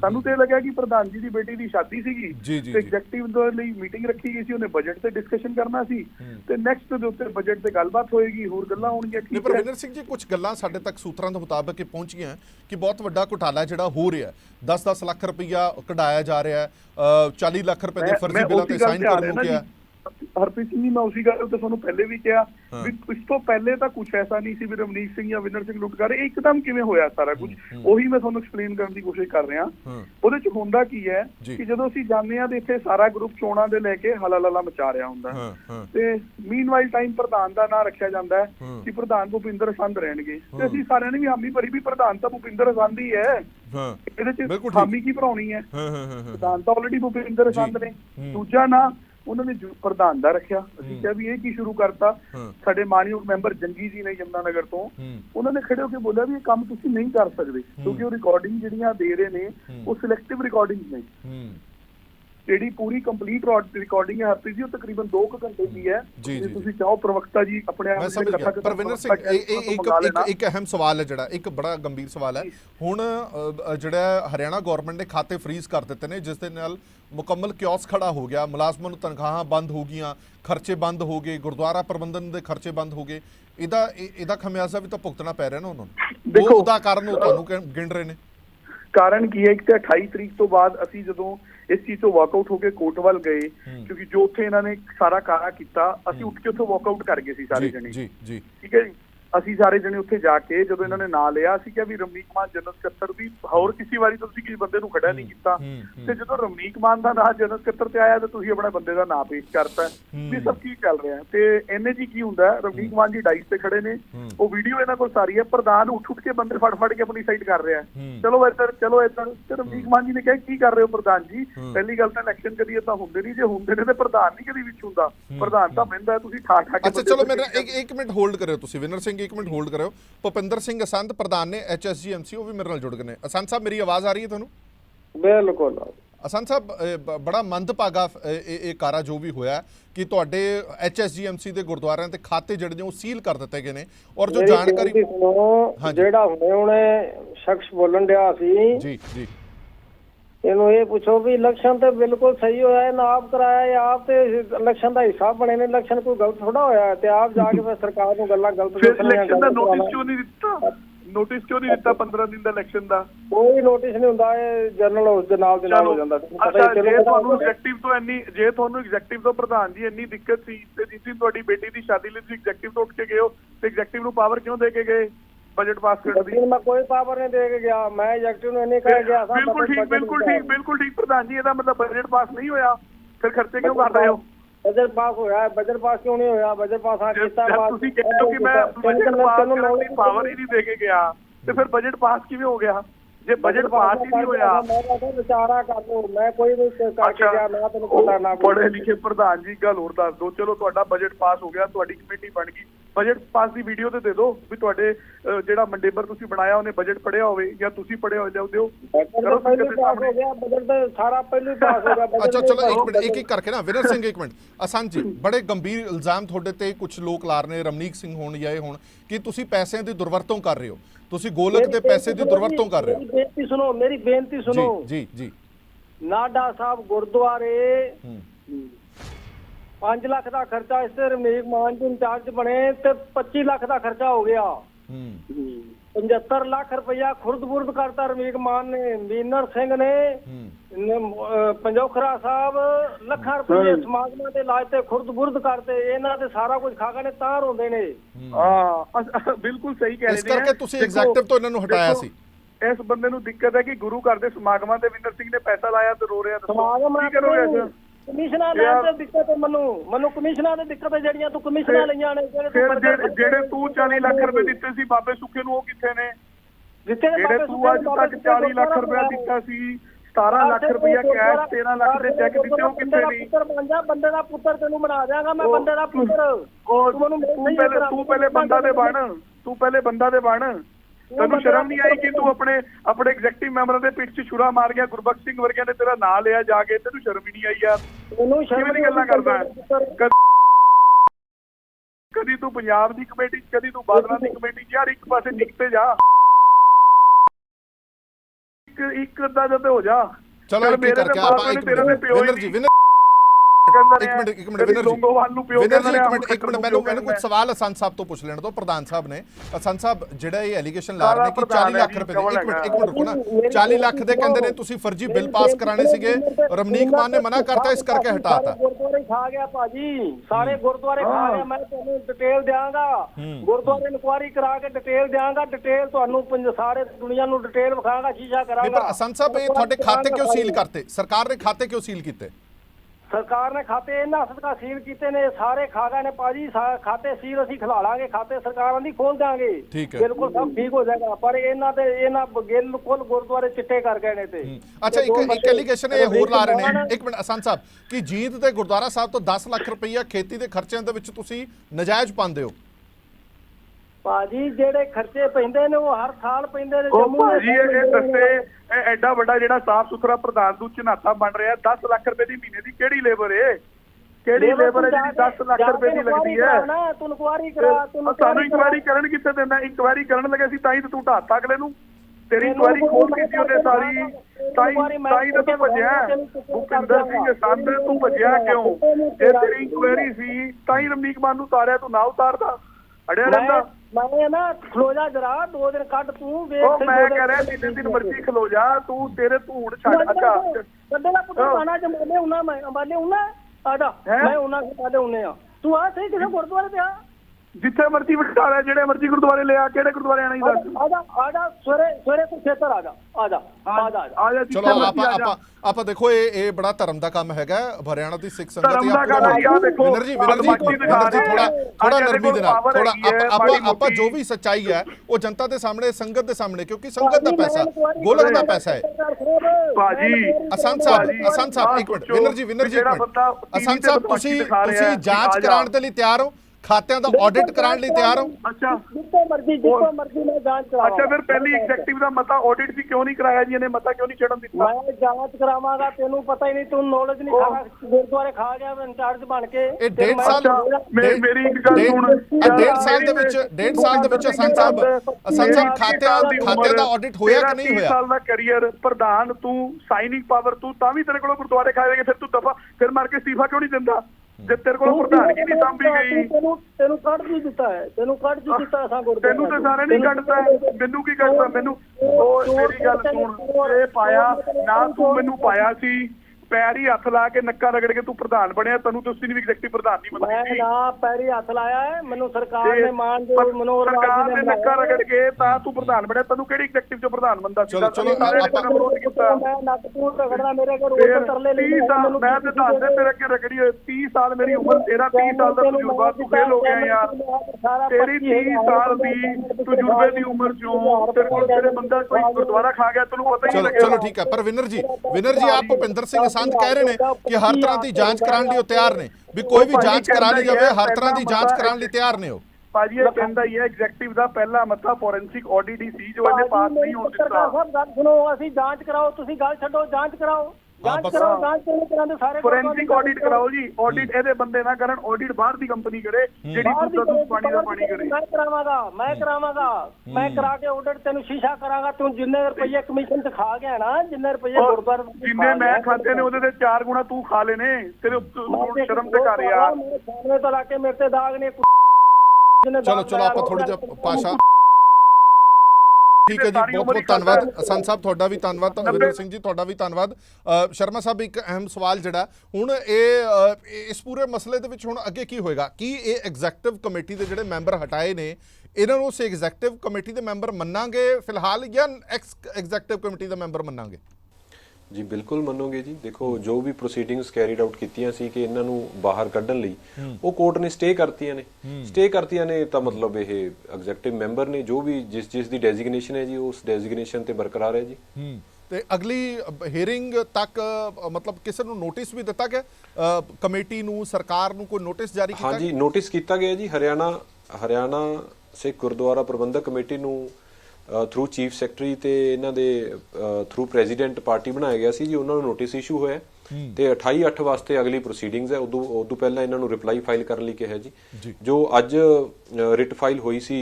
ਸਾਨੂੰ ਤੇ ਲੱਗਿਆ ਕਿ ਪ੍ਰਧਾਨ ਜੀ ਦੀ ਬੇਟੀ ਦੀ ਸ਼ਾਦੀ ਸੀਗੀ ਤੇ। ਐਗਜ਼ੈਕਟਿਵ ਦੇ ਲਈ ਮੀਟਿੰਗ ਰੱਖੀ ਗਈ ਸੀ ਉਹਨੇ ਬਜਟ ਤੇ ਡਿਸਕਸ਼ਨ ਕਰਨਾ ਸੀ। ਤੇ ਨੈਕਸਟ ਦੇ ਉੱਤੇ ਬਜਟ ਤੇ ਗੱਲਬਾਤ ਹੋਏਗੀ ਹੋਰ ਗੱਲਾਂ ਹੋਣਗੀਆਂ ਠੀਕ ਹੈ ਵਿਨਰ ਸਿੰਘ ਜੀ ਕੁਝ ਗੱਲਾਂ ਸਾਡੇ ਤੱਕ ਸੂਤਰਾਂ ਦੇ ਮੁਤਾਬਕ ਇਹ ਪਹੁੰਚੀਆਂ ਕਿ ਬਹੁਤ ਵੱਡਾ ਘੁਟਾਲਾ ਜਿਹੜਾ ਹੋ ਰਿਹਾ ਹੈ 10-10 ਲੱਖ ਰੁਪਈਆ ਕਢਾਇਆ ਜਾ ਰਿਹਾ ਹੈ ਅ, 40 ਲੱਖ ਰੁਪਏ ਦੇ ਫਰਜ਼ੀ ਬਿੱਲਾਂ ਤੇ ਸਾਈਨ ਕਰਨ ਨੂੰ ਕਿਹਾ। ਹਰਪ੍ਰੀਤ ਸਿੰਘ ਜੀ ਮੈਂ ਉਸੇ ਗੱਲ ਤੇ ਤੁਹਾਨੂੰ ਪਹਿਲੇ ਵੀ ਕਿਹਾ। ਵੀ ਇਸ ਤੋਂ ਪਹਿਲੇ ਤਾਂ ਕੁਝ ਐਸਾ ਨਹੀਂ ਸੀ ਵੀ ਰਮਨੀਤ ਸਿੰਘ ਜਾਂ ਵਿਨਰ ਸਿੰਘ ਲੁੱਟ ਕਰ ਇਹ ਇੱਕਦਮ ਕਿਵੇਂ ਹੋਇਆ ਸਾਰਾ ਕੁਝ ਉਹੀ ਮੈਂ ਤੁਹਾਨੂੰ ਐਕਸਪਲੇਨ ਕਰਨ ਦੀ ਕੋਸ਼ਿਸ਼ ਕਰ ਰਿਹਾ। ਉਹਦੇ ਚ ਹੁੰਦਾ ਕੀ ਹੈ। ਕਿ ਜਦੋਂ ਅਸੀਂ ਜਾਂਦੇ ਆ ਤੇ ਇੱਥੇ ਸਾਰਾ ਗਰੁੱਪ ਚੋਣਾਂ ਦੇ ਲੈ ਕੇ ਹਲਾਲਾਲਾ ਮਚਾ ਰਿਹਾ ਹੁੰਦਾ। ਤੇ ਮੀਨਵਾਈਲ ਟਾਈਮ ਪ੍ਰਧਾਨ ਦਾ ਨਾਂ ਰੱਖਿਆ ਜਾਂਦਾ ਹੈ। ਕਿ ਪ੍ਰਧਾਨ ਭੁਪਿੰਦਰ ਸੰਧ ਰਹਿਣਗੇ। ਤੇ ਅਸੀਂ ਸਾਰਿਆਂ ਨੇ ਵੀ ਹਾਮੀ ਭਰੀ ਵੀ ਪ੍ਰਧਾਨ ਤਾਂ ਭੁਪਿੰਦਰ ਸੰਧ ਹੀ ਹੈ। ਹਾਂ। ਇਹਦੇ ਚ। ਹਾਮੀ ਕੀ ਭਰਾਉਣੀ ਹੈ? ਹਾਂ ਹਾਂ ਹਾਂ ਹਾਂ। ਪ੍ਰਧਾਨ ਤਾਂ ਆਲਰੇਡੀ ਭੁਪਿੰਦਰ ਸੰਧ ਨੇ। ਦੂਜਾ ਨਾਂ ਉਹਨਾਂ ਨੇ ਜੋ ਪ੍ਰਧਾਨ ਦਾ ਰੱਖਿਆ। ਅਸੀਂ ਕਿਹਾ ਵੀ ਇਹ ਕੀ ਸ਼ੁਰੂ ਕਰਤਾ। ਸਾਡੇ ਮਾਨਯੋਗ ਮੈਂਬਰ ਜੰਗੀ ਜੀ ਨੇ ਯਮੁਨਾਨਗਰ ਤੋਂ। ਉਹਨਾਂ ਨੇ ਖੜੇ ਹੋ ਕੇ ਬੋਲਿਆ ਵੀ ਇਹ ਕੰਮ ਤੁਸੀਂ ਨਹੀਂ ਕਰ ਸਕਦੇ ਕਿਉਂਕਿ ਉਹ ਰਿਕਾਰਡਿੰਗ ਜਿਹੜੀਆਂ ਦੇ ਰਹੇ ਨੇ ਉਹ ਸਿਲੈਕਟਿਵ ਰਿਕਾਰਡਿੰਗ ਨੇ। ਜਿਹੜੀ ਪੂਰੀ ਕੰਪਲੀਟ ਰਿਕਾਰਡਿੰਗ ਹੈ ਹਰਪ੍ਰੀਤ ਜੀ ਉਹ ਤਕਰੀਬਨ 2 ਘੰਟੇ ਦੀ ਹੈ। ਜੀ, ਤੁਸੀਂ ਚਾਹੋ ਪ੍ਰਵਕਤਾ ਜੀ ਆਪਣੇ ਆਪ ਸਮਝ ਕਥਾ ਕਥਾ ਪਰਵਿੰਦਰ ਸਿੰਘ ਇਹ ਇੱਕ ਇੱਕ ਅਹਿਮ ਸਵਾਲ ਹੈ ਜਿਹੜਾ ਇੱਕ ਬੜਾ ਗੰਭੀਰ ਸਵਾਲ ਹੈ। ਹੁਣ ਜਿਹੜਾ ਹਰਿਆਣਾ ਗਵਰਨਮੈਂਟ ਨੇ ਖਾਤੇ ਫ੍ਰੀਜ਼ ਕਰ ਦਿੱਤੇ ਨੇ ਜਿਸ ਦੇ ਨਾਲ ਮੁਕੰਮਲ ਕਿਓਸ ਖੜਾ ਹੋ ਗਿਆ ਮੁਲਾਜ਼ਮਾਂ ਨੂੰ ਤਨਖਾਹਾਂ ਬੰਦ ਹੋ ਗਈਆਂ ਖਰਚੇ ਬੰਦ ਹੋ ਗਏ ਗੁਰਦੁਆਰਾ ਪ੍ਰਬੰਧਨ ਦੇ ਖਰਚੇ ਬੰਦ ਹੋ ਗਏ। ਇਹਦਾ ਇਹ- ਇਹਦਾ ਖਮਿਆਜ਼ਾ ਵੀ ਤਾਂ ਭੁਗਤਣਾ ਪੈ ਰਿਹਾ ਨਾ ਉਹਨਾਂ ਨੂੰ। ਦੇਖੋ, ਉਹ ਉਹਦਾ ਕਾਰਨ ਉਹ ਤੁਹਾਨੂੰ ਗਿਣ ਰਹੇ ਨੇ। ਕਾਰਨ ਕੀ ਹੈ ਤਾਂ 28 ਤਰੀਕ ਤੋਂ ਬਾਅਦ ਅਸੀਂ ਜਦੋਂ ਇਸ ਚੀਜ਼ ਤੋਂ ਵਾਕਆਊਟ ਹੋ ਕੇ ਕੋਰਟ ਵੱਲ ਗਏ ਕਿਉਂਕਿ ਜੋ ਉੱਥੇ ਇਹਨਾਂ ਨੇ ਸਾਰਾ ਕਾਰਾ ਕੀਤਾ ਅਸੀਂ ਉੱਠ ਕੇ ਉੱਥੋਂ ਵਾਕਆਊਟ ਕਰ ਗਏ ਸੀ ਸਾਰੇ ਜਣੇ। ਜੀ ਜੀ। ਠੀਕ ਹੈ ਜੀ? ਅਸੀਂ ਸਾਰੇ ਜਣੇ ਉੱਥੇ ਜਾ ਕੇ ਜਦੋਂ ਇਹਨਾਂ ਨੇ ਨਾਂ ਲਿਆ ਅਸੀਂ ਕਿਹਾ ਵੀ ਰਮਨੀਕ ਮਾਨ ਜਨਰਲ ਸਕੱਤਰ ਵੀ ਹੋਰ ਕਿਸੇ ਵਾਰੀ ਤੁਸੀਂ ਕਿਸੇ ਬੰਦੇ ਨੂੰ ਖੜਾ ਨਹੀਂ ਕੀਤਾ। ਤੇ ਜਦੋਂ ਰਮਨੀਕ ਮਾਨ ਦਾ ਨਾਂ ਜਨਰਲ ਸਕੱਤਰ ਤੇ ਆਇਆ ਤਾਂ ਤੁਸੀਂ ਆਪਣੇ ਬੰਦੇ ਦਾ ਨਾਂ ਪੇਸ਼ ਕਰਤਾ। ਵੀ ਸਭ ਕੀ ਚੱਲ ਰਿਹਾ। ਤੇ ਇਹਨੇ ਜੀ ਕੀ ਹੁੰਦਾ ਰਮਨੀਕ ਮਾਨ ਜੀ ਡਾਈਸ ਤੇ ਖੜੇ ਨੇ। ਉਹ ਵੀਡੀਓ ਇਹਨਾਂ ਕੋਲ ਸਾਰੀ ਹੈ। ਪ੍ਰਧਾਨ ਉੱਠ ਉੱਠ ਕੇ ਬੰਦੇ ਫੜ ਫੜ ਕੇ ਆਪਣੀ ਸਾਈਡ ਕਰ ਰਿਹਾ। ਚਲੋ ਇੱਧਰ ਚਲੋ ਇੱਧਰ। ਤੇ ਰਮਨੀਕ ਮਾਨ ਜੀ ਨੇ ਕਿਹਾ ਕੀ ਕਰ ਰਹੇ ਹੋ ਪ੍ਰਧਾਨ ਜੀ? ਪਹਿਲੀ ਗੱਲ ਤਾਂ ਇਲੈਕਸ਼ਨ ਕਦੀ ਤਾਂ ਹੁੰਦੇ ਨਹੀਂ। ਜੇ ਹੁੰਦੇ ਨੇ ਤੇ ਪ੍ਰਧਾਨ ਨਹੀਂ ਕਦੀ ਵਿੱਚ ਹੁੰਦਾ। ਪ੍ਰਧਾਨ ਤਾਂ ਬਹਿੰਦਾ ਤੁਸੀਂ ਠਾ ਠਾ ਕੇ ਅੱਛਾ ਚਲੋ ਮੇਰਾ ਇੱਕ ਇੱਕ ਮਿੰਟ ਹੋਲਡ ਕਰਿਓ ਤੁਸੀਂ। ਵਿਨਰ ਸਿੰਘ ਇੱਕ ਮਿੰਟ ਹੋਲਡ ਕਰਿਓ। ਭੁਪਿੰਦਰ ਸਿੰਘ ਅਸੰਤ ਪ੍ਰਧਾਨ ਨੇ ਐਚਐਸਜੀਐਮਸੀ ਉਹ ਵੀ ਮੇਰੇ ਨਾਲ ਜੁੜ ਗਏ ਨੇ। ਅਸੰਤ ਸਾਹਿਬ ਮੇਰੀ ਆਵਾਜ਼ ਆ ਰਹੀ ਹੈ ਤੁਹਾਨੂੰ? ਬਿਲਕੁਲ। ਅਸੰਤ ਸਾਹਿਬ ਬੜਾ ਮੰਦਭਾਗਾ ਇਹ ਕਾਰਾ ਜੋ ਵੀ ਹੋਇਆ ਕਿ ਤੁਹਾਡੇ ਐਚਐਸਜੀਐਮਸੀ ਦੇ ਗੁਰਦੁਆਰਿਆਂ ਤੇ ਖਾਤੇ ਜਿਹੜੇ ਨੇ ਉਹ ਸੀਲ ਕਰ ਦਿੱਤੇ ਗਏ ਨੇ। ਔਰ ਜੋ ਜਾਣਕਾਰੀ। ਜਿਹੜਾ ਹੁਣੇ ਹੁਣੇ ਸ਼ਖਸ ਬੋਲਣ ਡਿਆ ਸੀ ਜੀ ਜੀ। ਇਹਨੂੰ ਇਹ ਪੁੱਛੋ ਵੀ ਇਲੈਕਸ਼ਨ ਤੇ ਬਿਲਕੁਲ ਸਹੀ ਹੋਇਆ ਹੈ ਨਾ ਆਪ ਕਰਾਇਆ ਹੈ ਆਪ ਤੇ ਇਲੈਕਸ਼ਨ ਦਾ ਹਿਸਾਬ ਬਣੇ ਨੇ? ਇਲੈਕਸ਼ਨ ਕੋਈ ਗਲਤ ਥੋੜਾ ਹੋਇਆ ਹੈ ਤੇ ਆਪ ਜਾ ਕੇ ਫਿਰ ਸਰਕਾਰ ਨੂੰ ਗੱਲਾਂ ਗਲਤ ਫਿਰ ਇਲੈਕਸ਼ਨ ਦਾ ਨੋਟਿਸ। ਕਿਉਂ ਨਹੀਂ ਦਿੱਤਾ? ਨੋਟਿਸ ਕਿਉਂ ਨਹੀਂ ਦਿੱਤਾ 15 ਦਿਨ ਦਾ ਇਲੈਕਸ਼ਨ ਦਾ? ਕੋਈ ਨੋਟਿਸ ਨਹੀਂ ਹੁੰਦਾ ਇਹ ਜਨਰਲ ਉਸ ਦੇ ਨਾਲ ਦੇ ਨਾਲ ਹੋ ਜਾਂਦਾ। ਤੁਹਾਨੂੰ ਪਤਾ ਅੱਛਾ ਜੇ ਤੁਹਾਨੂੰ ਐਗਜ਼ੈਕਟਿਵ ਤੋਂ ਇੰਨੀ ਜੇ ਤੁਹਾਨੂੰ ਐਗਜ਼ੈਕਟਿਵ ਤੋਂ ਪ੍ਰਧਾਨ ਜੀ ਇੰਨੀ ਦਿੱਕਤ ਸੀ ਤੇ ਦਿਨ ਤੁਹਾਡੀ ਬੇਟੀ ਦੀ ਸ਼ਾਦੀ ਲਈ ਤੁਸੀਂ ਐਗਜ਼ੈਕਟਿਵ ਤੋਂ ਉੱਠ ਕੇ ਗਏ ਹੋ ਤੇ ਐਗਜ਼ੈਕਟਿਵ ਨੂੰ ਪਾਵਰ ਕਿਉਂ ਦੇ ਕੇ ਗਏ? ਬਜਟ ਪਾਸ ਕਰਨ ਦੀ ਮੈਂ ਕੋਈ ਪਾਵਰ ਨਹੀਂ ਦੇ ਕੇ ਗਿਆ ਮੈਂ ਐਗਜ਼ੈਕਟਿਵ ਨੂੰ ਇੰਨੇ ਕਹਿ ਗਿਆ ਬਿਲਕੁਲ ਠੀਕ ਬਿਲਕੁਲ ਠੀਕ ਬਿਲਕੁਲ ਠੀਕ ਪ੍ਰਧਾਨ ਜੀ ਇਹਦਾ ਮਤਲਬ ਬਜਟ ਪਾਸ ਨਹੀਂ ਹੋਇਆ। ਫਿਰ ਖਰਚੇ ਕਿਉਂ ਕਰ ਰਹੇ ਹੋ ਬਜਟ ਪਾਸ ਹੋਇਆ ਬਜਟ ਪਾਸ ਕਿਉਂ ਨਹੀਂ ਹੋਇਆ? ਬਜਟ ਪਾਸ ਆ ਕੀਤਾ ਪਾਸ ਤੁਸੀਂ ਕਹਿੰਦੇ ਹੋ ਕਿ ਮੈਂ ਬਜਟ ਪਾਸ ਦੀ ਪਾਵਰ ਹੀ ਨਹੀਂ ਦੇ ਕੇ ਗਿਆ ਤੇ ਫਿਰ ਬਜਟ ਪਾਸ ਕਿਵੇਂ ਹੋ ਗਿਆ? ਜੇ ਬਜਟ ਪਾਸ ਹੀ ਨਹੀਂ ਹੋਇਆ। ਮੈਂ ਕਹਿੰਦਾ ਵਿਚਾਰਾ ਕਰ ਲਓ ਮੈਂ ਕੋਈ ਨਹੀਂ ਕਰਕੇ ਗਿਆ ਨਾ ਤੈਨੂੰ ਪਤਾ ਨਾ ਪੜ੍ਹੇ ਲਿਖੇ ਪ੍ਰਧਾਨ ਜੀ ਗੱਲ ਹੋਰ ਦੱਸ ਦਿਓ। ਚਲੋ ਤੁਹਾਡਾ ਬਜਟ ਪਾਸ ਹੋ ਗਿਆ ਤੁਹਾਡੀ ਕਮੇਟੀ ਬਣ ਗਈ। ਬਜਟ ਪਾਸ ਦੀ ਵੀਡੀਓ ਤੇ ਦੇ ਦਿਓ ਵੀ ਤੁਹਾਡੇ ਜਿਹੜਾ ਮੰਡੇਬਰ ਤੁਸੀਂ ਬਣਾਇਆ ਉਹਨੇ ਬਜਟ ਪੜਿਆ ਹੋਵੇ ਜਾਂ ਤੁਸੀਂ ਪੜਿਆ ਦਿਓ। ਬਜਟ ਕਰੋ ਤਾਂ ਪਹਿਲੀ ਦੇ ਪਾਸ ਸਾਹਮਣੇ ਹੋ ਗਿਆ ਬਜਟ ਤਾਂ ਸਾਰਾ ਪਹਿਲੀ ਪਾਸ ਹੋ ਗਿਆ ਅੱਛਾ ਚਲੋ ਇੱਕ ਮਿੰਟ। ਇੱਕ ਇੱਕ ਕਰਕੇ ਨਾ ਵਿਨਰ ਸਿੰਘ ਇੱਕ ਮਿੰਟ। ਅਸੰਤ ਜੀ ਬੜੇ ਗੰਭੀਰ ਇਲਜ਼ਾਮ ਤੁਹਾਡੇ ਤੇ ਕੁਝ ਲੋਕ ਲਾ ਰਹੇ ਨੇ ਰਮਨੀਕ ਸਿੰਘ ਹੋਣ ਜਾਂ ਇਹ ਹੋਣ ਕਿ ਤੁਸੀਂ ਪੈਸਿਆਂ ਦੀ ਦੁਰਵਰਤੋਂ ਕਰ ਰਹੇ ਹੋ। ਤੁਸੀਂ ਗੋਲਕ ਦੇ ਪੈਸੇ ਦੀ ਦੁਰਵਰਤੋਂ ਕਰ ਰਹੇ ਮੇਰੀ ਬੇਨਤੀ ਸੁਣੋ ਮੇਰੀ ਬੇਨਤੀ ਹੋ ਸੁਣੋ। ਜੀ ਜੀ। ਨਾਡਾ ਸਾਹਿਬ ਗੁਰਦੁਆਰੇ ਹੂੰ। 5 ਲੱਖ ਦਾ ਖਰਚਾ ਇਸ ਤੇ ਰਮੇਸ਼ ਮਾਨ ਜੀ ਇੰਚਾਰਜ ਬਣੇ ਤੇ 25 ਲੱਖ ਦਾ ਖਰਚਾ ਹੋ ਗਿਆ। ਹੂੰ। 75 ਲੱਖ ਰੁਪਇਆ ਖੁਰਦ-ਬੁਰਦ ਕਰਤਾ ਰਮੀਕ ਮਾਨ ਨੇ ਮੀਨਰ ਸਿੰਘ ਨੇ। ਪੰਜੋਖਰਾ ਸਾਹਿਬ ਲੱਖਾਂ ਰੁਪਏ ਸਮਾਗਮਾਂ ਦੇ ਇਲਾਜ ਤੇ ਖੁਰਦ-ਬੁਰਦ ਕਰਤੇ ਇਹਨਾਂ ਤੇ ਸਾਰਾ ਕੁਝ ਖਾ ਕੇ ਨੇ ਤਾਂ ਰੋਂਦੇ ਨੇ। ਹਾਂ। ਬਿਲਕੁਲ ਸਹੀ ਕਹਿ ਰਹੇ ਇਸ ਨੇ। ਕਰਕੇ ਤੁਸੀਂ executive ਤੋਂ ਇਹਨਾਂ ਨੂੰ ਹਟਾਇਆ ਸੀ। ਇਸ ਬੰਦੇ ਨੂੰ ਦਿੱਕਤ ਹੈ ਕਿ ਗੁਰੂ ਘਰ ਦੇ ਸਮਾਗਮਾਂ ਤੇ ਵਿੰਦਰ ਸਿੰਘ ਨੇ ਪੈਸਾ ਲਾਇਆ ਤੇ ਰੋ ਰਿਹਾ ਦੱਸੋ। ਸਮਾਗਮ ਕੀ ਕਰੋਗੇ ਅੱਜ? ਕਮਿਸ਼ਨਾਂ ਲੈਣ ਤੇ ਦਿੱਕਤ ਹੈ ਮੈਨੂੰ ਮੈਨੂੰ ਕਮਿਸ਼ਨਾਂ ਦੀ ਦਿੱਕਤ ਹੈ ਜਿਹੜੀਆਂ ਤੂੰ ਕਮਿਸ਼ਨਾਂ ਲਈਆਂ ਨੇ ਜਿਹੜੇ ਤੂੰ ਫਿਰ ਜਿਹੜੇ- ਤੂੰ 40 ਲੱਖ ਰੁਪਏ ਦਿੱਤੇ ਸੀ ਬਾਬੇ ਸੁੱਖੇ ਨੂੰ ਉਹ ਕਿੱਥੇ ਨੇ? ਜਿੱਥੇ ਦੇ ਜਿਹੜੇ ਬਾਬੇ ਤੂੰ ਅੱਜ ਤੱਕ ਸੁੱਖੇ 40 ਲੱਖ ਰੁਪਏ। ਦਿੱਤਾ ਸੀ 17 ਲੱਖ ਰੁਪਇਆ ਕੈਸ਼ 13 ਲੱਖ ਦੇ ਚੈੱਕ ਦਿੱਤੇ ਉਹ ਕਿੱਥੇ ਨਹੀਂ ਪੁੱਤਰ ਬਣ ਜਾ ਬੰਦੇ ਦਾ ਪੁੱਤਰ ਤੈਨੂੰ ਬਣਾ ਦਿਆਂਗਾ ਮੈਂ ਬੰਦੇ ਦਾ ਪੁੱਤਰ। ਤੂੰ ਮੈਨੂੰ ਤੂੰ ਪਹਿਲੇ ਤੂੰ ਪਹਿਲੇ ਬੰਦਾ ਦੇ ਬਣ। ਤੂੰ ਪਹਿਲੇ ਬੰਦਾ ਦੇ ਬਣ। ਤੈਨੂੰ ਸ਼ਰਮ ਨਹੀਂ ਆਈ ਕਿ ਤੂੰ ਆਪਣੇ ਆਪਣੇ ਐਗਜ਼ੈਕਟਿਵ ਮੈਂਬਰਾਂ ਦੇ ਪਿੱਠ 'ਚ ਛੁਰਾ ਮਾਰ ਗਿਆ ਗੁਰਬਖਸ਼ ਸਿੰਘ ਵਰਗਿਆਂ ਨੇ ਤੇਰਾ ਨਾਂ ਲਿਆ ਜਾ ਕੇ ਤੈਨੂੰ ਸ਼ਰਮ ਹੀ ਨਹੀਂ ਆਈ ਯਾਰ ਤੈਨੂੰ ਸ਼ਰਮ ਦੀ ਗੱਲਾਂ ਕਰਦਾ? ਕਦ- ਤੂੰ ਪੰਜਾਬ ਦੀ ਕਮੇਟੀ 'ਚ, ਕਦੀ ਤੂੰ ਬਾਦਲਾਂ ਦੀ ਕਮੇਟੀ 'ਚ, ਯਾਰ ਇੱਕ ਪਾਸੇ ਟਿਕ ਤੇ ਜਾ ਇੱਕ ਇੱਕ ਅੱਧਾ ਜਦ ਹੋ ਜਾ ਚਲੋ ਇੱਕ ਮੇਰੇ ਕਰਕੇ ਆਪਾਂ ਇੱਕ ਵਿਨਰ ਜੀ। ਵਿਨਰ ਕਹਿੰਦਾ ਇੱਕ ਮਿੰਟ ਇੱਕ ਮਿੰਟ ਵਿਨਰ ਜੀ। ਲੌਂਗੋਵਾਲ ਨੂੰ ਪਿਓ ਵਿਨਰ ਇੱਕ ਮਿੰਟ ਇੱਕ ਮਿੰਟ ਮੈਨੂੰ ਮੈਨੂੰ ਕੁਝ ਸਵਾਲ ਅਸੰਤ ਸਾਹਿਬ ਤੋਂ ਪੁੱਛ ਲੈਣ ਦਿਓ ਪ੍ਰਧਾਨ ਸਾਹਿਬ ਨੇ। ਅਸੰਤ ਸਾਹਿਬ ਜਿਹੜਾ ਇਹ ਐਲੀਗੇਸ਼ਨ ਲਾ ਰਹੇ ਨੇ ਕਿ ਸਾਰਾ 40 ਲੱਖ ਰੁਪਏ ਦੇ ਇੱਕ ਮਿੰਟ ਇੱਕ। ਮਿੰਟ ਰੁਕੋ ਨਾ। 40 ਲੱਖ ਦੇ ਕਹਿੰਦੇ ਨੇ ਤੁਸੀਂ ਫਰਜ਼ੀ ਬਿੱਲ ਪਾਸ ਕਰਾਣੇ ਸੀਗੇ। ਰਮਨੀਕ ਮਾਨ ਨੇ ਮਨਾ ਕਰਤਾ ਇਸ ਕਰਕੇ ਹਟਾਤਾ। ਗੁਰਦੁਆਰੇ ਖਾ ਗਿਆ ਭਾਜੀ। ਸਾਰੇ ਗੁਰਦੁਆਰੇ ਖਾ ਗਿਆ ਮੈਂ ਤੁਹਾਨੂੰ ਡਿਟੇਲ ਦਿਆਂਗਾ। ਗੁਰਦੁਆਰੇ ਇਨਕੁਆਰੀ ਕਰਾ ਕੇ ਡਿਟੇਲ ਦਿਆਂਗਾ ਡਿਟੇਲ ਤੁਹਾਨੂੰ ਸਾਰੇ ਦੁਨੀਆ ਨੂੰ ਡਿਟੇਲ ਵਿਖਾਵਾਂਗਾ ਸ਼ੀਸ਼ਾ ਕਰਾਂਗਾ। ਪਰ ਅਸੰਤ ਸਾਹਿਬ ਇਹ ਤੁਹਾਡੇ ਖਾਤੇ ਕਿਉਂ ਸੀਲ ਕਰਤੇ? ਸਰਕਾਰ ਨੇ ਖਾਤੇ ਕਿਉਂ ਸੀਲ ਕੀਤੇ? ਸਰਕਾਰ ਨੇ ਖਾਤੇ ਇਹਨਾਂ ਸਦਕਾ ਸੀਲ ਕੀਤੇ ਨੇ ਸਾਰੇ ਖਾ ਗਏ ਨੇ ਸਾ- ਖਾਤੇ ਸੀਲ ਅਸੀਂ ਖਿਲਾ ਲਾਂਗੇ ਖਾਤੇ ਸਰਕਾਰਾਂ ਦੀ ਖੋਲ ਦਾਂਗੇ। ਬਿਲਕੁਲ ਸਭ ਠੀਕ ਹੋ ਜਾਏਗਾ ਪਰ ਇਹਨਾਂ ਦੇ ਇਹਨਾਂ ਬਿਲਕੁਲ ਗੁਰਦੁਆਰੇ ਚਿੱਟੇ ਕਰ ਗਏ ਨੇ ਤੇ। ਅੱਛਾ ਤੇ ਇੱਕ ਇੱਕ ਐਲੀਗੇਸ਼ਨ ਇਹ ਹੋਰ ਲਾ ਰਹੇ ਨੇ। ਇੱਕ ਮਿੰਟ ਅਸੰਤ ਸਾਹਿਬ ਕਿ ਜੀਂਦ ਤੇ ਗੁਰਦੁਆਰਾ ਸਾਹਿਬ ਤੋਂ 10 ਲੱਖ ਰੁਪਈਆ ਖੇਤੀ ਦੇ ਖਰਚਿਆਂ ਦੇ ਵਿੱਚ ਤੁਸੀਂ ਨਜਾਇਜ਼ ਪਾਉਂਦੇ ਹੋ। ਭਾਜੀ ਜਿਹੜੇ ਖਰਚੇ ਪੈਂਦੇ ਨੇ ਉਹ ਹਰ ਸਾਲ ਪੈਂਦੇ ਨੇ ਉਹ ਜੰਮੂ ਦੇ ਭਾਜੀ ਇਹ ਦੱਸੇ ਇਹ ਐਡਾ ਵੱਡਾ ਜਿਹੜਾ ਸਾਫ਼ ਸੁਥਰਾ ਪ੍ਰਧਾਨ ਤੂੰ ਝਨਾਤਾ ਬਣ ਰਿਹਾ 10 ਲੱਖ ਰੁਪਏ ਦੀ ਮਹੀਨੇ ਦੀ ਕਿਹੜੀ ਲੇਬਰ ਏ? ਕਿਹੜੀ ਲੇਬਰ ਹੈ ਜਿਹੜੀ 10 ਲੱਖ ਰੁਪਏ ਦੀ ਲੱਗਦੀ ਹੈ? ਤੂੰ ਇਨਕੁਆਰੀ ਕਰਾ ਤੂੰ ਸਾਨੂੰ ਇਨਕੁਆਇਰੀ ਕਰਨ ਕਿੱਥੇ ਦਿੰਦਾ ਇਨਕੁਆਇਰੀ ਕਰਨ ਲੱਗੇ ਸੀ ਤਾਂ ਹੀ ਤਾਂ ਤੂੰ ਢਾਤਾ ਅਗਲੇ ਨੂੰ। ਤੇਰੀ ਇਨਕੁਆਇਰੀ ਖੋਲ ਕੀਤੀ ਉਹਨੇ ਸਾਰੀ। ਤਾਂ ਹੀ ਤਾਂ ਤਾਂ ਭੱਜਿਆ। ਭੁਪਿੰਦਰ ਸਿੰਘ ਸੰਤ ਤੂੰ ਭੱਜਿਆ ਕਿਉਂ? ਜੇ ਤੇਰੀ ਇਨਕੁਆਇਰੀ ਸੀ ਤਾਂ ਹੀ ਰਮਨੀਕ ਮਾਨ ਨੂੰ ਉਤਾਰਿਆ ਤੂੰ ਨਾ ਉਤਾਰਦਾ। ਅੜਿਆ ਰਹਿੰਦਾ। ਮੈਂ ਨਾ ਖਲੋ ਜਾ ਜਰਾ ਦੋ ਦਿਨ ਕੱਢ ਤੂੰ ਵੇਖ ਉਹ ਮੈਂ ਕਹਿ ਰਿਹਾ ਜਿੰਨੇ ਦਿਨ ਮਰਜ਼ੀ ਖਲੋ ਜਾ ਤੂੰ ਤੇਰੇ ਹੁਣ ਛੱਡ ਅੱਛਾ। ਬੰਦੇ ਦਾ ਪੁੱਤਰ ਪਾਣਾ ਜਮਾਲੇ ਉਹਨਾਂ ਮੈਂ ਅੰਬਾਲੇ ਉਹਨਾਂ ਆ ਜਾ ਹੈਂ? ਮੈਂ ਉਹਨਾਂ ਦੇ ਉਹਨੇ ਆ। ਤੂੰ ਆ ਸਹੀ ਕਿਸੇ ਗੁਰਦੁਆਰੇ ਤੇ ਆ। ਜਿੱਥੇ ਮਰਜ਼ੀ ਬਿਠਾ ਲੈ ਜਿਹੜੇ ਮਰਜ਼ੀ ਗੁਰਦੁਆਰੇ ਲਿਆ ਕਿਹੜੇ ਗੁਰਦੁਆਰੇ ਆਣਾ ਹੀ ਦੱਸ ਆ ਜਾ ਆ ਜਾ ਸਵੇਰੇ ਸਵੇਰੇ ਤੂੰ ਖੇਤਰ ਆ ਜਾ ਆ ਜਾ ਆ ਜਾ ਆ ਜਾ ਆ ਜਾ ਜਿੱਥੇ ਚਲੋ ਆਪਾਂ। ਆਪਾਂ ਆਪਾਂ ਦੇਖੋ ਇਹ ਇਹ ਬੜਾ ਧਰਮ ਦਾ ਕੰਮ ਹੈਗਾ ਹਰਿਆਣਾ ਦੀ ਸਿੱਖ ਸੰਗਤ ਦਾ ਹੈ, ਵਿਨਰ ਜੀ ਵਿਨਰ ਜੀ ਵਿਨਰ ਜੀ ਥੋੜਾ। ਥੋੜਾ ਨਰਮੀ ਦੇ ਨਾਲ ਥੋੜਾ ਹੈ, ਆਪਾਂ ਆਪਾਂ। ਜੋ ਵੀ ਸੱਚਾਈ ਹੈ ਉਹ ਜਨਤਾ ਦੇ ਸਾਹਮਣੇ ਸੰਗਤ ਦੇ ਸਾਹਮਣੇ ਕਿਉਂਕਿ ਸੰਗਤ ਦਾ ਪੈਸਾ ਗੋਲਕ ਦਾ ਪੈਸਾ ਹੈ ਭਾਜੀ ਅਸੰਤ ਸਾਹਿਬ ਅਸੰਤ ਸਾਹਿਬ ਇੱਕ ਮਿੰਟ ਵਿਨਰ ਜੀ ਵਿਨਰ ਜੀ ਇੱਕ ਮਿੰਟ ਅਸੰਤ ਸਾਹਿਬ ਤੁਸੀਂ ਤੁਸੀਂ ਜਾਂਚ। ਕਰਾਉਣ ਦੇ ਲਈ ਤਿਆਰ ਹੋ ਖਾਤਿਆਂ ਦਾ ਆਡਿਟ ਕਰਾਉਣ ਲਈ ਤਿਆਰ ਹੋ? ਅੱਛਾ। ਜਿੱਥੇ ਮਰਜ਼ੀ ਜਿੱਥੇ ਮਰਜ਼ੀ ਮੈਂ ਜਾਂਚ ਕਰਾਵਾਂ ਅੱਛਾ ਫਿਰ ਪਹਿਲੀ ਐਗਜ਼ੈਕਟਿਵ ਦਾ ਮਤਾ ਆਡਿਟ ਸੀ ਕਿਉਂ ਨਹੀਂ ਕਰਾਇਆ ਜੀ ਇਹਨੇ? ਮਤਾ ਕਿਉਂ ਨਹੀਂ ਚੜਨ ਦਿੱਤਾ? ਮੈਂ ਜਾਂਚ ਕਰਾਵਾਂਗਾ ਤੈਨੂੰ ਪਤਾ ਹੀ ਨਹੀਂ ਤੂੰ ਨੌਲੇਜ ਨਹੀਂ ਖਾਣਾ ਗੁਰਦੁਆਰੇ ਖਾ ਗਿਆ ਇੰਚਾਰਜ ਬਣ ਕੇ ਇਹ ਡੇਢ ਸਾਲ ਮੇਰੀ ਇੱਕ ਗੱਲ ਸੁਣ। ਇਹ ਡੇਢ ਸਾਲ ਦੇ ਵਿੱਚ ਡੇਢ ਸਾਲ ਦੇ ਵਿੱਚ ਅਸੰਤ ਸਾਹਿਬ ਅਸੰਤ ਸਾਹਿਬ ਖਾਤਿਆਂ ਖਾਤਿਆਂ ਦਾ ਆਡਿਟ ਹੋਇਆ ਕਿ ਨਹੀਂ ਹੋਇਆ? ਸਾਲ ਦਾ ਕੈਰੀਅਰ ਪ੍ਰਧਾਨ ਤੂੰ ਸਾਈਨਿੰਗ ਪਾਵਰ ਤੂੰ ਤਾਂ ਵੀ ਤੇਰੇ ਕੋਲੋਂ ਗੁਰਦੁਆਰੇ ਖਾਏਗੇ ਫਿਰ ਤੂੰ ਦਫਾ ਫਿਰ ਮਾਰ ਕੇ ਅਸਤੀਫਾ ਕਿਉਂ ਨਹੀਂ ਦਿੰਦਾ? ਜੇ ਤੇਰੇ ਕੋਲੋਂ ਪ੍ਰਧਾਨਗੀ ਨਹੀਂ ਸੰਭੀ ਗਈ। ਤੈਨੂੰ ਤੈਨੂੰ ਕੱਢ ਵੀ ਦਿੱਤਾ ਹੈ। ਤੈਨੂੰ ਕੱਢ ਵੀ ਦਿੱਤਾ ਅਸਾਂ ਗੁਰਦੁਆਰੇ ਤੈਨੂੰ ਤੇ ਸਾਰੇ ਨਹੀਂ ਕੱਢਦਾ ਮੈਨੂੰ ਕੀ ਕੱਢਦਾ ਮੈਨੂੰ ਉਹ ਮੇਰੀ ਗੱਲ ਸੁਣ। ਇਹ ਪਾਇਆ। ਨਾ ਤੂੰ ਮੈਨੂੰ ਪਾਇਆ ਸੀ। ਪੈਰ ਹੀ ਹੱਥ ਲਾ ਕੇ ਨੱਕਾ ਰਗੜ ਕੇ ਤੂੰ ਪ੍ਰਧਾਨ ਬਣਿਆ ਤੈਨੂੰ ਤੁਸੀਂ ਵੀ ਐਗਜ਼ੈਕਟਿਵ ਪ੍ਰਧਾਨ ਨਹੀਂ ਮੈਂ ਮੰਨਦੀ ਸੀ ਨਾ ਪੈਰੀ ਹੱਥ ਲਾਇਆ ਹੈ ਮੈਨੂੰ ਸਰਕਾਰ ਨੇ ਮਾਨ ਪਰ ਮਨੋਹਰ ਸਰਕਾਰ ਨੇ ਨੱਕਾ ਰਗੜ ਕੇ ਤਾਂ ਤੂੰ ਪ੍ਰਧਾਨ ਬਣਿਆ ਤੈਨੂੰ ਕਿਹੜੀ ਐਗਜ਼ੈਕਟਿਵ ਚ ਪ੍ਰਧਾਨ ਬੰਦਾ ਸੀ ਚਲੋ, ਚਲੋ, ਮੈਂ ਨੱਕ ਤੂੰ ਰਗੜਨਾ ਮੇਰੇ ਕੋਲ ਫਿਰ ਉੱਤੇ ਤਰਲੇ ਲਈ 30 ਸਾਲ ਮੈਂ ਤੇ ਦੱਸ ਦੇ ਤੇਰੇ ਅੱਗੇ ਰਗੜੀ ਹੋਈ 30 ਸਾਲ ਮੇਰੀ ਉਮਰ ਤੇਰਾ 30 ਸਾਲ ਦਾ ਤਜਰਬਾ ਤੂੰ ਫੇਲ ਹੋ ਗਿਆ ਯਾਰ। ਤੇਰੀ 30 ਸਾਲ ਦੀ ਤਜਰਬੇ ਦੀ ਉਮਰ ਚੋਂ ਤੇਰੇ ਕੋਲ ਤੇਰੇ ਬੰਦਾ ਕੋਈ ਗੁਰਦੁਆਰਾ ਖਾ ਗਿਆ ਤੈਨੂੰ ਪਤਾ ਹੀ ਨਹੀਂ ਲੱਗਿਆ। ਚਲੋ ਠੀਕ ਹੈ ਪਰ ਵਿਨਰ ਜੀ ਵਿਨਰ ਜੀ ਆਪ ਭੁਪਿੰਦਰ ਸਿੰਘ ਸੰਧ ਕਹਿ ਰਹੇ ਨੇ ਕਿ ਹਰ ਤਰ੍ਹਾਂ ਦੀ ਜਾਂਚ ਕਰਾਉਣ ਲਈ ਉਹ ਤਿਆਰ ਨੇ। ਵੀ ਕੋਈ ਵੀ ਜਾਂਚ ਕਰਾ ਲਈ ਜਾਵੇ ਹਰ ਤਰ੍ਹਾਂ ਦੀ ਜਾਂਚ ਕਰਾਉਣ ਲਈ ਤਿਆਰ ਨੇ ਉਹ। ਭਾਜੀ ਇਹ ਕਹਿੰਦਾ ਹੀ ਹੈ ਐਗਜ਼ੈਕਟਿਵ ਦਾ ਪਹਿਲਾ ਮੱਥਾ ਫੋਰੈਂਸਿਕ ਆਡਿਟ ਹੀ ਸੀ ਜੋ ਇਹਨੇ ਪਾਸ ਨਹੀਂ ਹੋਣ ਪੱਤਰਕਾਰ ਦਿੱਤਾ। ਸਾਹਿਬ ਗੱਲ ਸੁਣੋ ਅਸੀਂ ਜਾਂਚ ਕਰਾਓ ਤੁਸੀਂ ਗੱਲ ਛੱਡੋ ਜਾਂਚ ਕਰਾਓ। ਜਾਂਚ। ਕਰਾਓ ਜਾਂਚ ਕਿਉਂ ਨਹੀਂ ਕਰਾਉਂਦੇ ਸਾਰੇ ਫੋਰੈਂਸਿਕ ਆਡਿਟ ਕਰਾਓ ਜੀ। ਆਡਿਟ ਇਹਦੇ ਬੰਦੇ ਨਾ ਕਰਨ ਆਡਿਟ ਬਾਹਰ ਦੀ ਕੰਪਨੀ ਕਰੇ ਜਿਹੜੀ ਦੁੱਧ ਦਾ ਦੁੱਧ ਕੋਈ ਪਾਣੀ ਦਾ ਪਾਣੀ ਕਰੇ। ਮੈਂ ਕਰਾਵਾਂਗਾ ਮੈਂ ਕਰਾਵਾਂਗਾ ਮੈਂ ਕਰਾ ਕੇ ਆਡਿਟ ਤੈਨੂੰ ਸ਼ੀਸ਼ਾ ਕਰਾਂਗਾ ਤੂੰ ਜਿੰਨੇ ਰੁਪਏ ਕਮਿਸ਼ਨ ਤੇ ਖਾ ਗਿਆ ਨਾ ਜਿੰਨੇ ਰੁਪਏ ਵਿੱਚ ਜਿੰਨੇ ਮੈਂ ਖਾਦੇ ਨੇ ਉਹਦੇ ਤੇ ਚਾਰ ਗੁਣਾ ਤੂੰ ਖਾ ਲੈਨੇ ਤੇਰੇ ਉੱਤੇ ਹੁਣ ਸ਼ਰਮ ਤੇ ਕਰ ਯਾਰ। ਮੇਰੇ ਸਾਹਮਣੇ ਤੋਂ ਲਾ ਕੇ ਮੇਰੇ ਤੇ ਦਾਗ ਨੇ ਚਲੋ ਚਲੋ ਆਪਾਂ ਥੋੜੀ ਜਿਹਾ ਭਾਸ਼ਾ ਠੀਕ ਹੈ ਜੀ ਬਹੁਤ ਬਹੁਤ ਧੰਨਵਾਦ। ਸੰਤ ਸਾਹਿਬ ਤੁਹਾਡਾ ਵੀ ਧੰਨਵਾਦ ਵਿਦਰ ਸਿੰਘ ਜੀ ਤੁਹਾਡਾ ਵੀ ਧੰਨਵਾਦ। ਸ਼ਰਮਾ ਸਾਹਿਬ ਇੱਕ ਅਹਿਮ ਸਵਾਲ ਜਿਹੜਾ ਹੁਣ ਇਹ ਇਸ ਪੂਰੇ ਮਸਲੇ ਦੇ ਵਿੱਚ ਹੁਣ ਅੱਗੇ ਕੀ ਹੋਏਗਾ? ਕੀ ਇਹ ਐਗਜ਼ੈਕਟਿਵ ਕਮੇਟੀ ਦੇ ਜਿਹੜੇ ਮੈਂਬਰ ਹਟਾਏ ਨੇ ਇਹਨਾਂ ਨੂੰ ਉਸ ਐਗਜ਼ੈਕਟਿਵ ਕਮੇਟੀ ਦੇ ਮੈਂਬਰ ਮੰਨਾਂਗੇ ਫਿਲਹਾਲ ਜਾਂ ਐਕਸ ਐਗਜ਼ੈਕਟਿਵ ਕਮੇਟੀ ਦਾ ਮੈਂਬਰ ਮੰਨਾਂਗੇ? ਜੀ ਬਿਲਕੁਲ ਮੰਨੋਗੇ ਜੀ। ਦੇਖੋ ਜੋ ਵੀ ਪ੍ਰੋਸੀਡਿੰਗਸ ਕੈਰੀਡ ਆਊਟ ਕੀਤੀਆਂ ਸੀ ਕਿ ਇਹਨਾਂ ਨੂੰ ਬਾਹਰ ਕੱਢਣ ਲਈ ਉਹ ਕੋਰਟ ਨੇ ਸਟੇ ਕਰਤੀਆਂ ਨੇ। ਸਟੇ ਕਰਤੀਆਂ ਨੇ ਤਾਂ ਮਤਲਬ ਇਹ ਐਗਜ਼ੈਕਟਿਵ ਮੈਂਬਰ ਨੇ ਜੋ ਵੀ ਜਿਸ ਜਿਸ ਦੀ ਡੈਜ਼ਿਗਨੇਸ਼ਨ ਹੈ ਜੀ ਉਸ ਡੈਜ਼ਿਗਨੇਸ਼ਨ ਤੇ ਬਰਕਰਾਰ ਹੈ ਜੀ। ਤੇ ਅਗਲੀ ਹੀਅਰਿੰਗ ਤੱਕ ਮਤਲਬ ਕਿਸੇ ਨੂੰ ਨੋਟਿਸ ਵੀ ਦਿੱਤਾ ਗਿਆ? ਕਮੇਟੀ ਨੂੰ ਸਰਕਾਰ ਨੂੰ ਕੋਈ ਨੋਟਿਸ ਜਾਰੀ ਕੀਤਾ ਹਾਂਜੀ ਨੋਟਿਸ ਕੀਤਾ ਗਿਆ ਜੀ। ਹਰਿਆਣਾ ਹਰਿਆਣਾ ਸਿੱਖ ਗੁਰਦੁਆਰਾ ਪ੍ਰਬੰਧਕ ਕਮੇਟੀ ਨੂੰ ਥਰੂ ਚੀਫ ਸੈਕਟਰੀ ਤੇ ਇਹਨਾਂ ਦੇ ਥਰੂ ਪ੍ਰੈਜ਼ੀਡੈਂਟ ਪਾਰਟੀ ਬਣਾਇਆ ਗਿਆ ਸੀ ਜੀ ਉਹਨਾਂ ਨੂੰ ਨੋਟਿਸ ਇਸ਼ੂ ਹੋਇਆ ਤੇ 28 8 ਵਾਸਤੇ ਅਗਲੀ ਪ੍ਰੋਸੀਡਿੰਗਸ ਹੈ। ਉਦੋਂ ਉਦੋਂ ਪਹਿਲਾਂ ਇਹਨਾਂ ਨੂੰ ਰਿਪਲਾਈ ਫਾਈਲ ਕਰਨ ਲਈ ਕਿਹਾ ਜੀ। ਜੋ। ਅੱਜ ਰਿਟ ਫਾਈਲ ਹੋਈ ਸੀ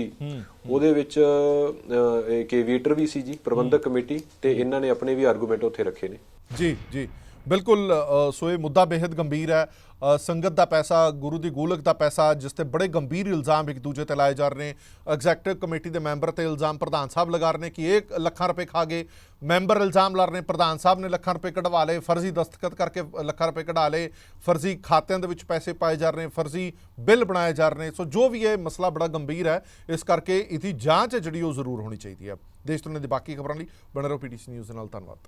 ਉਹਦੇ ਵਿੱਚ ਇੱਕ ਏਵੀਏਟਰ ਵੀ ਸੀ ਜੀ ਪ੍ਰਬੰਧਕ ਕਮੇਟੀ ਤੇ ਇਹਨਾਂ ਨੇ ਆਪਣੇ ਵੀ ਆਰਗੂਮੈਂਟ ਉੱਥੇ ਰੱਖੇ ਨੇ। ਜੀ ਜੀ। ਬਿਲਕੁਲ ਸੋ ਇਹ ਮੁੱਦਾ ਬੇहद ਗੰਭੀਰ ਹੈ। ਸੰਗਤ ਦਾ ਪੈਸਾ, ਗੁਰੂ ਦੀ ਗੋਲਕ ਦਾ ਪੈਸਾ, ਜਿਸ ਤੇ ਬੜੇ ਗੰਭੀਰ ਇਲਜ਼ਾਮ ਇੱਕ ਦੂਜੇ ਤੇ ਲਾਏ ਜਾ ਰਹੇ ਨੇ। ਐਗਜ਼ੈਕਟਿਵ ਕਮੇਟੀ ਦੇ ਮੈਂਬਰ ਤੇ ਇਲਜ਼ਾਮ ਪ੍ਰਧਾਨ ਸਾਹਿਬ ਲਗਾ ਰਹੇ ਨੇ ਕਿ ਇਹ ਲੱਖਾਂ ਰੁਪਏ ਖਾ ਗਏ ਮੈਂਬਰ ਇਲਜ਼ਾਮ ਲਾ ਰਹੇ ਨੇ। ਪ੍ਰਧਾਨ ਸਾਹਿਬ ਨੇ ਲੱਖਾਂ ਰੁਪਏ ਕਢਵਾ ਲਏ, ਫਰਜ਼ੀ ਦਸਤਖਤ ਕਰਕੇ ਲੱਖਾਂ ਰੁਪਏ ਕਢਾ ਲਏ, ਫਰਜ਼ੀ ਖਾਤਿਆਂ ਦੇ ਵਿੱਚ ਪੈਸੇ ਪਾਏ ਜਾ ਰਹੇ ਨੇ, ਫਰਜ਼ੀ ਬਿੱਲ ਬਣਾਏ ਜਾ ਰਹੇ ਨੇ। ਸੋ ਜੋ ਵੀ ਇਹ ਮਸਲਾ ਬੜਾ ਗੰਭੀਰ ਹੈ, ਇਸ ਕਰਕੇ ਇਹਦੀ ਜਾਂਚ ਹੈ ਜਿਹੜੀ ਉਹ ਜ਼ਰੂਰ ਹੋਣੀ ਚਾਹੀਦੀ ਹੈ। ਦੇਸ਼ ਦੁਨੀਆ ਦੀ ਬਾਕੀ ਖਬਰਾਂ ਲਈ ਬਣੇ ਰਹੋ ਪੀਟੀਸੀ ਨਿਊਜ਼ ਦੇ ਨਾਲ। ਧੰਨਵਾਦ।